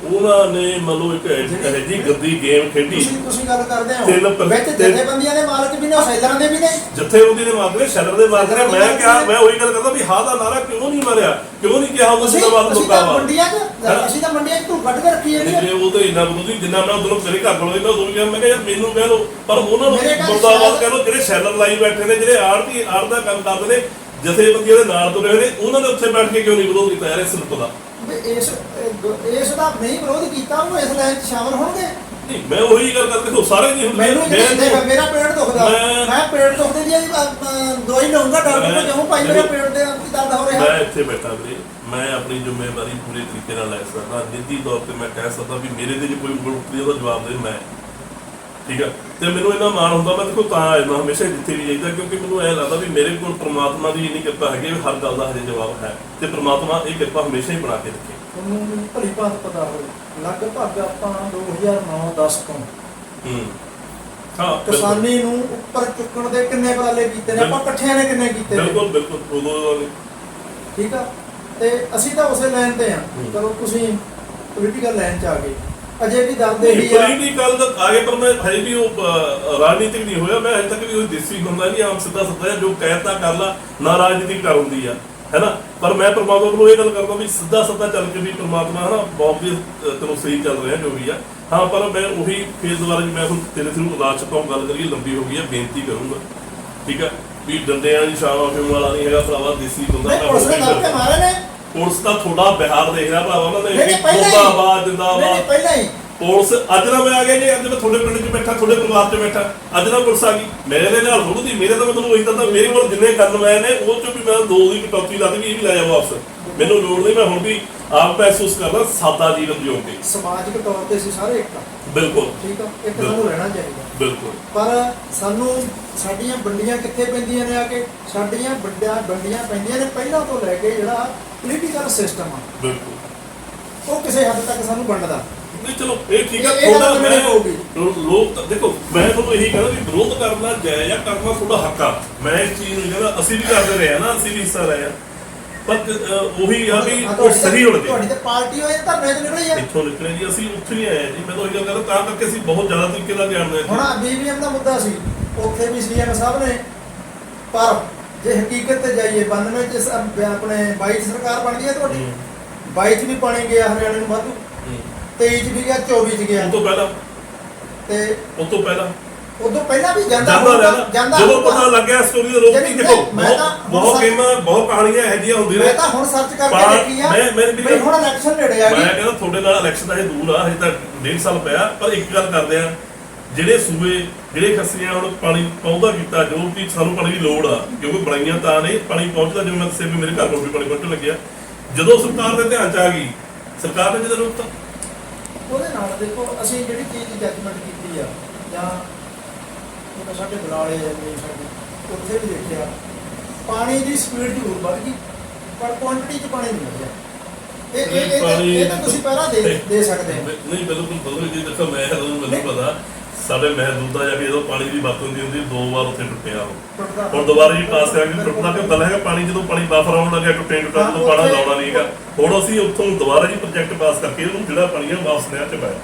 ਉਹਨਾਂ ਨੇ ਮੰਨ ਲਓ ਇੱਕ ਇਹੋ ਜਿਹੀ ਗੱਦੀ ਗੇਮ ਖੇਡੀ। ਤੁਸੀਂ ਤੁਸੀਂ ਗੱਲ ਕਰਦੇ ਹੋ। ਤਿੰਨ ਪਰ- ਵਿੱਚ ਜਥੇਬੰਦੀਆਂ ਦੇ ਮਾਲਕ ਵੀ ਨੇ ਉਹ ਸੈਲਰਾਂ ਦੇ ਵੀ ਨੇ। ਜਿੱਥੇ ਉਹਦੀ ਦੇ ਮਾਲਕ ਨੇ ਸ਼ੈਲਰ ਦੇ ਮਾਲਕ ਨੇ। ਮੈਂ ਕਿਹਾ ਮੈਂ ਉਹੀ ਗੱਲ ਕਰਦਾ ਵੀ ਹਾਂ ਦਾ ਨਾਰਾ ਕਿਉਂ ਨਹੀਂ ਮਾਰਿਆ? ਕਿਉਂ ਨਹੀਂ ਕਿਹਾ ਉਹ ਅਸੀਂ ਜਿੰਦਾਬਾਦ ਅਸੀਂ ਲੋਕਾਂ ਤਾਂ ਵਾ ਮੰਡੀਆਂ 'ਚ? ਅਸੀਂ ਤਾਂ ਮੰਡੀਆਂ 'ਚ ਕੱਢ ਕੇ ਰੱਖੀ ਹੈ ਜੇ ਉਹ ਤਾਂ ਇੰਨਾ ਬਦੂਦੀ ਜਿੰਨਾ ਮੈਂ ਉਦੋਂ ਮੇਰੇ ਘਰ ਕੋਲ ਇਹਦਾ ਉਦੋਂ ਵੀ ਕਿਹਾ ਮੈਂ ਕਿਹਾ ਯਾਰ ਮੈਨੂੰ ਕਹਿ ਲਓ ਪਰ ਉਹਨਾਂ ਨੂੰ ਮੇਰੇ ਘਰ ਮੁਰਦਾਬਾਦ ਸ਼ੈਲਰ- ਕਹਿ ਲਓ ਜਿਹੜੇ ਸ਼ੈਲਰ ਲਾਈ ਬੈਠੇ ਨੇ ਜਿਹੜੇ ਆੜਤੀ ਆੜ ਦਾ ਕੰਮ ਕਰਦੇ ਨੇ ਜਥੇਬੰਦੀਆਂ ਦੇ ਨਾਲ ਤੁਰੇ ਹੋਏ ਨੇ ਉਹਨਾਂ ਨੇ ਉੱਥੇ ਬੈਠ ਕੇ ਕਿਉਂ ਨਹੀਂ ਵਿਰੋਧ ਕੀਤਾ ਯਾਰ ਇਸ ਲੁੱਟ ਦਾ? ਇਸ ਇਸ ਦਾ ਨਹੀਂ ਵਿਰੋਧ ਕੀਤਾ ਉਹ ਇਸ ਲਾਈਨ 'ਚ ਸ਼ਾਮਲ ਹੋਣਗੇ? ਨਹੀਂ ਮੈਂ ਉਹੀ ਗੱਲ ਕਰਦਾ ਦੇਖੋ ਸਾਰੇ ਨਹੀਂ ਹੁੰਦੇ। ਮੈਨੂੰ ਦੇਖ ਮੇਰਾ ਪੇਟ ਦੁਖਦਾ। ਮੈਂ- ਪੇਟ ਦੁਖਦੇ ਦੀ ਦਵਾਈ ਲਵਾਂਗਾ ਡਾਕਟਰ ਮੈਂ- ਜਾਊਂ ਭਾਈ ਮੇਰੇ ਪੇਟ ਦੇ ਦਰਦ ਹੋ ਰਿਹਾ? ਮੈਂ ਇੱਥੇ ਬੈਠਾ ਵੀਰੇ ਮੈਂ ਆਪਣੀ ਜ਼ਿੰਮੇਵਾਰੀ ਪੂਰੇ ਤਰੀਕੇ ਨਾਲ ਲੈ ਸਕਦਾ। ਨਿੱਜੀ ਤੌਰ ਤੇ ਮੈਂ ਕਹਿ ਸਕਦਾ ਵੀ ਮੇਰੇ ਤੇ ਜੇ ਕੋਈ ਉਂਗਲ ਉੱਠਦੀ ਆ, ਉਹਦਾ ਜਵਾਬ ਦੇ ਮੈਂ। ਠੀਕ ਆ। ਤੇ ਮੈਨੂੰ ਇਹਨਾਂ ਮਾਣ ਹੁੰਦਾ ਮੈਂ ਦੇਖੋ ਤਾਂ ਆਇਆ ਹਮੇਸ਼ਾ ਜਿੱਥੇ ਵੀ ਜਾਈਦਾ ਕਿਉਂਕਿ ਮੈਨੂੰ ਐ ਲੱਗਦਾ ਵੀ ਮੇਰੇ ਕੋਲ ਪ੍ਰਮਾਤਮਾ ਦੀ ਇੰਨੀ ਕਿਰਪਾ ਹੈਗੀ ਵੀ ਹਰ ਗੱਲ ਦਾ ਹਜੇ ਜਵਾਬ ਹੈ। ਤੇ ਪ੍ਰਮਾਤਮਾ ਇਹ ਕਿਰਪਾ ਹਮੇਸ਼ਾ ਹੀ ਬਣਾ ਕੇ ਰੱਖੇ। ਤੁਹਾਨੂੰ ਵੀ ਭਲੀ ਭਾਂਤ ਪਤਾ ਹੋਵੇ। ਲਗਭਗ ਆਪਾਂ 2009-10 ਤੋਂ। ਹੂੰ। ਹਾਂ ਬਿਲਕੁਲ। ਕਿਸਾਨੀ ਨੂੰ ਉੱਪਰ ਚੁੱਕਣ ਦੇ ਕਿੰਨੇ ਬਦਲੇ ਕੀਤੇ ਨੇ? ਆਪਾਂ ਇਕੱਠਿਆਂ ਨੇ ਕਿੰਨੇ ਕੀਤੇ ਨੇ? ਬਿਲਕੁਲ ਬਿਲਕੁਲ। ਉਦੋਂ ਠੀਕ ਆ? ਤੇ ਅਸੀਂ ਤਾਂ ਉਸੇ ਲਾਈਨ ਤੇ ਆ। ਚਲੋ ਤੁਸੀਂ ਪੋਲੀਟੀਕਲ ਲਾਈਨ 'ਚ ਆ ਗਏ। ਅਜੇ ਵੀ ਦਰਦ ਇਹੀ ਆ। ਪੋਲੀਟੀਕਲ ਦਾ ਆਗੇ ਪਰ ਮੈਂ ਹਜੇ ਵੀ ਉਹ ਰਾਜਨੀਤਿਕ ਨਹੀਂ ਹੋਇਆ। ਮੈਂ ਹਜੇ ਤੱਕ ਵੀ ਉਹ ਦੇਸੀ ਬੰਦਾ ਨਹੀਂ ਆਮ ਸਿੱਧਾ ਸਿੱਧਾ ਜਿਹਾ, ਜੋ ਕਹਿਤਾ ਕਰ ਲਾ ਨਾ ਰਾਜਨੀਤਿਕ ਕਰ ਹੁੰਦੀ ਆ ਹੈਨਾ ਪਰ ਮੈਂ ਪਰਮਾਤਮਾ ਕੋਲੋਂ ਇਹ ਗੱਲ ਕਰਦਾ ਵੀ ਸਿੱਧਾ ਸਿੱਧਾ ਚੱਲ ਕੇ ਵੀ ਪਰਮਾਤਮਾ ਹਨਾ ਬਹੁਤ ਵੀ ਤੈਨੂੰ ਸਹੀ ਚੱਲ ਰਿਹਾ ਜੋ ਵੀ ਆ। ਹਾਂ ਪਰ ਮੈਂ ਉਹੀ ਫੇਸ ਦੁਆਰਾ ਵੀ ਮੈਂ ਹੁਣ ਤੇਰੇ ਥਰੂ ਚ ਤੋਂ ਗੱਲ ਕਰੀਏ ਲੰਬੀ ਹੋ ਗਈ ਆ ਬੇਨਤੀ ਕਰੂੰਗਾ। ਠੀਕ ਆ? ਵੀ ਡੰਡਿਆਂ ਦੀ ਸ਼ਾਨ ਆਫੇ ਵਾਲਾ ਨਹੀਂ ਹੈਗਾ ਭਰਾਵਾ ਦੇਸੀ ਬੰਦਾ ਨਹੀਂ ਪੁਲਿਸ ਨੇ ਧੱਕੇ ਗੱਲ- ਮਾਰੇ ਨੇ। ਪੁਲਿਸ ਦਾ ਥੋੜਾ ਬਿਹਾਰ ਦੇਖ ਰਿਹਾ ਭਰਾਵਾ ਉਹਨਾਂ ਨੇ ਨਹੀਂ ਪਹਿਲਾਂ ਹੀ। ਨਹੀਂ ਜਿੰਦਾਬਾਦ। ਨਹੀਂ ਪਹਿਲਾਂ ਹੀ। ਪੁਲਿਸ ਅੱਜ ਨਾ ਮੈਂ ਆ ਗਿਆ ਜੀ ਅੱਜ ਮੈਂ ਤੁਹਾਡੇ ਪਿੰਡ 'ਚ ਬੈਠਾ ਤੁਹਾਡੇ ਪਰਿਵਾਰ 'ਚ ਬੈਠਾ। ਅੱਜ ਨਾ ਪੁਲਿਸ ਆ ਗਈ। ਮੇਰੇ ਦੇ ਨਾਲ ਥੋੜੀ ਦੀ ਮੇਰੇ ਤਾਂ ਮੈਂ ਤੁਹਾਨੂੰ ਉਹੀ ਦੱਸਦਾ ਮੇਰੇ ਕੋਲ ਜਿੰਨੇ ਗਨਮੈਨ ਨੇ ਉਹ 'ਚੋਂ ਵੀ ਮੈਂ ਦੋ ਦੀ ਕਟੌਤੀ ਲਾ ਵੀ ਇਹ ਵੀ ਲੈ ਜਾ ਵਾਪਸ। ਮੈਨੂੰ ਲੋੜ ਨਹੀਂ ਮੈਂ ਹੁਣ ਵੀ ਆਪ ਮਹਿਸੂਸ ਕਰਦਾ ਸਾਦਾ ਜੀਵਨ ਜਿਉਂ ਕੇ ਸਮਾਜਿਕ ਤੌਰ ਤੇ ਅਸੀਂ ਸਾਰੇ ਇੱਕ ਆ। ਬਿਲਕੁਲ। ਠੀਕ ਆ? ਇੱਕ ਸਾਨੂੰ ਰਹਿਣਾ ਚਾਹੀਦਾ। ਬਿਲਕੁਲ। ਪਰ ਸਾਨੂੰ ਸਾਡੀਆਂ ਵੰਡੀਆਂ ਕਿੱਥੇ ਪੈਂਦੀਆਂ ਨੇ ਆ ਕੇ? ਸਾਡੀਆਂ ਵੱਡਿਆਂ ਵੰਡੀਆਂ ਪੈਂਦੀਆਂ ਨੇ ਪਹਿਲਾਂ ਤੋਂ ਲੈ ਕੇ ਜਿਹੜਾ ਪੋਲੀਟੀਕਲ ਸਿਸਟਮ ਆ। ਬਿਲਕੁਲ। ਉਹ ਕਿਸੇ ਹੱਦ ਤੱਕ ਸਾਨੂੰ ਵੰਡਦਾ। ਨਹੀਂ ਚਲੋ ਇਹ ਠੀਕ ਹੈ ਇਹ- ਇਹ ਗੱਲ ਤੁਹਾਡਾ ਮੈਂ ਲੋਕ ਤਾਂ ਦੇਖੋ ਮੈਂ ਤੁਹਾਨੂੰ ਇਹੀ ਕਹਿੰਦਾ ਵੀ ਵਿਰੋਧ ਕਰਨਾ ਜਾਇਜ਼ ਆ ਕਰਨਾ ਤੁਹਾਡਾ ਹੱਕ ਆ। ਮੈਂ ਇਸ ਚੀਜ਼ ਨੂੰ ਕਹਿੰਦਾ ਅਸੀਂ ਵੀ ਕਰਦੇ ਰਹੇ ਆ ਨਾ ਅਸੀਂ ਵੀ ਹਿੱਸਾ ਰਹੇ ਆ। ਪਰ ਉਹੀ ਆ ਵੀ ਆ ਉਹ ਸਹੀ ਹੋਣ ਦੇ ਤੁਹਾਡੀ ਤੇ ਪਾਰਟੀ ਹੋਏ ਧਰਨੇ ਤੋਂ ਨਿਕਲੀ ਆ। ਇੱਥੋਂ ਨਿਕਲੇ ਜੀ ਅਸੀਂ ਉੱਥੇ ਨਹੀਂ ਆਏ ਜੀ। ਮੈਂ ਤਾਂ ਉਹੀ ਗੱਲ ਕਰਦਾ ਤਾਂ ਕਰਕੇ ਅਸੀਂ ਬਹੁਤ ਜ਼ਿਆਦਾ ਤਰੀਕੇ ਨਾਲ ਜਾਣਦੇ ਹੁਣ ਆ ਬੀਬੀਐਮ ਦਾ ਮੁੱਦਾ ਸੀ। ਉੱਥੇ ਵੀ ਸੀਐਮ ਸਾਹਿਬ ਨੇ ਪਰ ਜੇ ਹਕੀਕਤ ਤੇ ਜਾਈਏ 92 ਚ ਸ- ਆਪਣੇ 22 ਚ ਸਰਕਾਰ ਬਣ ਗਈ ਹੈ ਤੁਹਾਡੀ? 22 ਚ ਵੀ ਪਾਣੀ ਗਿਆ ਹਰਿਆਣੇ ਨੂੰ ਵਾਧੂ। 23 ਚ ਵੀ ਗਿਆ 24 ਚ ਗਿਆ। ਉਹ ਤੋਂ ਪਹਿਲਾਂ। ਤੇ ਉਹ ਤੋਂ ਪਹਿਲਾਂ। ਉਦੋਂ ਪਹਿਲਾਂ ਵੀ ਜਾਂਦਾ ਜਾਂਦਾ ਹੋਊਗਾ, ਰਹਿਣਾ ਜਾਂਦਾ ਹੋਊਗਾ। ਪਤਾ ਲੱਗਿਆ ਸਟੋਰੀ ਦਾ ਰੋਕ ਜਿਹੜੀ ਨਹੀਂ ਦੇਖੋ ਮੈਂ ਤਾਂ ਬਹੁਤ ਬਹੁਤ ਹੁਣ ਗੇਮਾਂ ਬਹੁਤ ਕਹਾਣੀਆਂ ਇਹੋ ਜਿਹੀਆਂ ਹੁੰਦੀਆਂ ਮੈਂ ਨੇ ਤਾਂ ਹੁਣ ਸਰਚ ਕਰਕੇ ਪਾ- ਦੇਖੀ ਆ। ਮੈਂ- ਮੈਂ- ਵੀ ਹੁਣ ਇਲੈਕਸ਼ਨ ਨੇੜੇ ਆ ਮੈਂ ਗਈ ਕਹਿੰਦਾ ਤੁਹਾਡੇ ਨਾਲ ਇਲੈਕਸ਼ਨ ਦਾ ਇਹ ਦੂਰ ਆ ਹਜੇ ਤਾਂ ਡੇਢ ਸਾਲ ਪਿਆ ਪਰ ਇੱਕ ਗੱਲ ਕਰਦੇ ਆ। ਜਿਹੜੇ ਸੂਏ ਜਿਹੜੇ ਖੱਸੀਆਂ ਹੁਣ ਪਾਣੀ ਪਹੁੰਚਦਾ ਕੀਤਾ ਜੋ ਕਿ ਸਾਨੂੰ ਪਾਣੀ ਦੀ ਲੋੜ ਆ ਕਿਉਂਕਿ ਬਣਾਈਆਂ ਤਾਂ ਨੇ ਪਾਣੀ ਪਹੁੰਚਦਾ ਜਿਵੇਂ ਮੈਂ ਦੱਸਿਆ ਵੀ ਮੇਰੇ ਘਰ ਕੋਲ ਵੀ ਪਾਣੀ ਪਹੁੰਚਣ ਲੱਗਿਆ। ਜਦੋਂ ਸਰਕਾਰ ਦੇ ਧਿਆਨ ਚ ਆ ਗਈ ਸਰਕਾਰ ਨੇ ਜਦੋਂ ਰੋਕਤਾ ਉਹਦੇ ਨਾਲ ਦੇਖੋ ਅਸੀਂ ਜਿਹੜੀ ਚੀਜ਼ ਦੀ ਜੱਜਮੈਂਟ ਕੀਤੀ ਆ ਜਾਂ ਉਹ ਸਾਡੇ ਬਲਾਲੇ ਨੇ ਸਾਡੇ ਉੱਥੇ ਵੀ ਦੇਖਿਆ ਪਾਣੀ ਦੀ ਸਪੀਡ ਜ਼ਰੂਰ ਵੱਧ ਗਈ ਪਰ ਕੁਆਂਟੀਟੀ ਚ ਪਾਣੀ ਨਹੀਂ ਵਧਿਆ ਇਹ ਇਹ- ਇਹ ਤਾਂ- ਤੁਸੀਂ ਪਹਿਲਾਂ ਦੇ ਦੇ ਸਕਦੇ ਨਹੀਂ ਬਿਲਕੁਲ ਬਦਲ ਜੀ ਦੇਖੋ ਮੈਂ ਜਦੋਂ ਮੈਨੂੰ ਪਤਾ ਸਾਡੇ ਮਹਿਦੂਦਾ ਜਾ ਕੇ ਜਦੋਂ ਪਾਣੀ ਦੀ ਵਰਤੋਂ ਹੁੰਦੀ ਹੁੰਦੀ ਦੋ ਵਾਰ ਉੱਥੇ ਟੁੱਟਿਆ ਉਹ। ਹੁਣ ਦੁਬਾਰਾ ਜੀ ਪਾਸ ਕਰਾਂਗੇ ਟੁੱਟਣਾ ਕਿ ਗੱਲ ਹੈਗਾ ਪਾਣੀ ਜਦੋਂ ਪਾਣੀ ਬਫਰ ਆਉਣ ਲੱਗਿਆ ਟੁੱਟੇ ਟੁੱਟਾ ਜਦੋਂ ਪਾਣਾ ਲਾਉਣਾ ਨਹੀਂਗਾ ਹੁਣ ਅਸੀਂ ਉੱਥੋਂ ਦੁਬਾਰਾ ਜੀ ਪ੍ਰੋਜੈਕਟ ਪਾਸ ਕਰਕੇ ਉਹਨੂੰ ਜਿਹੜਾ ਪਾਣੀ ਹੈ ਵਾਪਸ ਨਹਿਰ ਚ ਪਾਇਆ।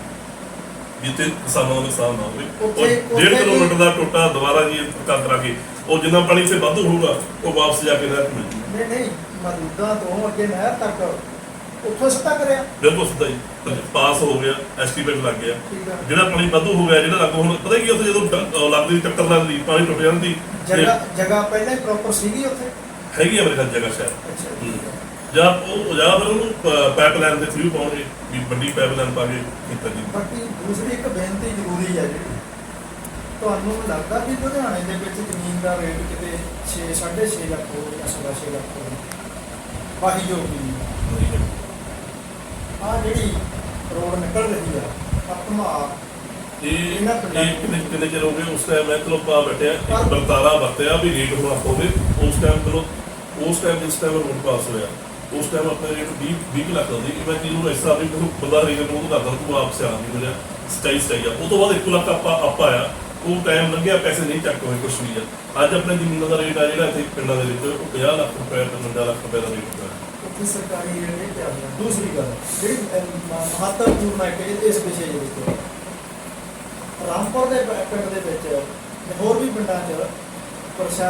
ਜਿੱਥੇ ਕਿਸਾਨਾਂ ਦਾ ਨੁਕਸਾਨ ਨਾ ਹੋਵੇ। ਉਹ ਡੇਢ ਉੱਥੇ ਕਿਲੋਮੀਟਰ ਦਾ ਟੁੱਟਾ ਦੁਬਾਰਾ ਜੀ ਕਰ ਕਰਾ ਕੇ ਉਹ ਜਿੰਨਾ ਪਾਣੀ ਸੇ ਵਾਧੂ ਹੋਊਗਾ ਉਹ ਵਾਪਸ ਜਾ ਕੇ ਨਹਿਰ ਚ ਮਿਲ ਨਹੀਂ ਨਹੀਂ ਮਦੂਦਾ ਤੋਂ ਅੱਗੇ ਨਹਿਰ ਤੱਕ ਉੱਥੋਂ ਸਿੱਧਾ ਕਰਿਆ। ਬਿਲਕੁਲ ਸਿੱਧਾ ਜੀ। ਪਾਸ ਹੋ ਗਿਆ ਐਸਟੀਮੇਟ ਲੱਗ ਗਿਆ। ਠੀਕ ਆ। ਜਿਹੜਾ ਪਾਣੀ ਵਾਧੂ ਹੋ ਗਿਆ ਜਿਹੜਾ ਲੱਗੋ ਹੁਣ ਪਤਾ ਕੀ ਉੱਥੇ ਜਦੋਂ ਡ- ਅਹ ਲੱਗਦੀ ਟੱਕਰ ਲੱਗਦੀ ਪਾਣੀ ਟੁੱਟ ਜਾਂਦੀ ਤੇ ਜਗ੍ਹਾ ਜਗ੍ਹਾ ਪਹਿਲਾਂ ਹੀ ਪ੍ਰੋਪਰ ਸੀਗੀ ਉੱਥੇ? ਹੈਗੀ ਆ ਮੇਰੇ ਖਿਆਲ ਜਗ੍ਹਾ ਸ਼ਾਇਦ। ਅੱਛਾ। ਹੂੰ। ਜਾਂ ਉਹ ਜਾਂ ਫਿਰ ਉਹਨੂੰ ਪਾਈਪਲਾਈਨ ਦੇ ਥਰੂ ਪਾਉਣਗੇ ਵੀ ਵੱਡੀ ਪਾਈਪਲਾਈਨ ਪਾ ਕੇ ਕੀਤਾ ਜੀ। ਬਾਕੀ ਦੂਸਰੀ ਇੱਕ ਬੇਨਤੀ ਜ਼ਰੂਰੀ ਹੈ ਜਿਹੜੀ ਤੁਹਾਨੂੰ ਲੱਗਦਾ ਵੀ ਲੁਧਿਆਣੇ ਦੇ ਵਿੱਚ ਜ਼ਮੀਨ ਦਾ ਰੇਟ ਕਿਤੇ 6 6.5 ਲੱਖ ਹੋਵੇ ਜਾਂ 6.5 ਲੱਖ ਹੋਵੇ ਵਾਹੀ ਜੋ ਵੀ ਆ ਜਿਹੜੀ ਰੋਡ ਨਿਕਲ ਰਹੀ ਆ ਆਪਮਾ ਇਹ ਇਹਨਾਂ ਇਹ ਕਿੰਨੇ ਕਿੰਨੇ ਚਿਰ ਹੋ ਗਏ ਉਸ ਟਾਈਮ ਮੈਂ ਚਲੋ ਪਾ ਬੈਠਿਆ ਇੱਕ ਬਰਤਾਰਾ ਵਰਤਿਆ ਵੀ ਰੇਟ ਹੋਣਾ ਹੋਵੇ ਉਸ ਟਾਈਮ ਚਲੋ ਉਸ ਟਾਈਮ ਜਿਸ ਟਾਈਮ ਰੋਡ ਪਾਸ ਹੋਇਆ ਉਸ ਟਾਈਮ ਆਪਣੇ ਰੇਟ 20 20 ਲੱਖ ਦਾ ਸੀ ਮੈਂ ਕਿਹਨੂੰ ਇਸ ਨਾਲ ਮੈਨੂੰ ਬੰਦਾ ਰੇਟ ਨੂੰ ਕਰਦਾ ਤੂੰ ਆਪ ਸਿਆਣਾ ਨਹੀਂ ਮਿਲਿਆ ਸਟਾਈ ਸਟਾਈ ਆ। ਉਹ ਤੋਂ ਬਾਅਦ 1 ਲੱਖ ਆਪਾਂ ਆਪ ਆਇਆ ਉਹ ਟਾਈਮ ਲੰਘਿਆ ਪੈਸੇ ਨਹੀਂ ਚੱਕ ਹੋਏ ਕੁਛ ਨਹੀਂ ਆ। ਅੱਜ ਆਪਣੇ ਜ਼ਮੀਨਾਂ ਦਾ ਰੇਟ ਆ ਜਿਹੜਾ ਇੱਥੇ ਪਿੰਡਾਂ ਦੇ ਵਿੱਚ ਉਹ 50 ਲੱਖ ਰੁਪਏ ਤੇ 50 ਲੱਖ ਰੁਪਏ ਦਾ ਰੇਟ ਹੋਇਆ ਉੱਥੇ ਸਰਕਾਰੀ ਰੇਟ ਇਹ ਕਿਹਾ ਗਿਆ ਦੂਸਰੀ ਗੱਲ, ਜਿਹੜੀ ਮਹੱਤਵਪੂਰਨ ਹੈ ਕਿ ਇਸ ਵਿਸ਼ੇ ਦੇ ਵਿੱਚ। ਰਾਮਪੁਰ ਦੇ ਪਿੰਡ ਦੇ ਵਿੱਚ ਹੋਰ ਵੀ ਪਿੰਡਾਂ 'ਚ ਪ੍ਰਸ਼ਾਸਨ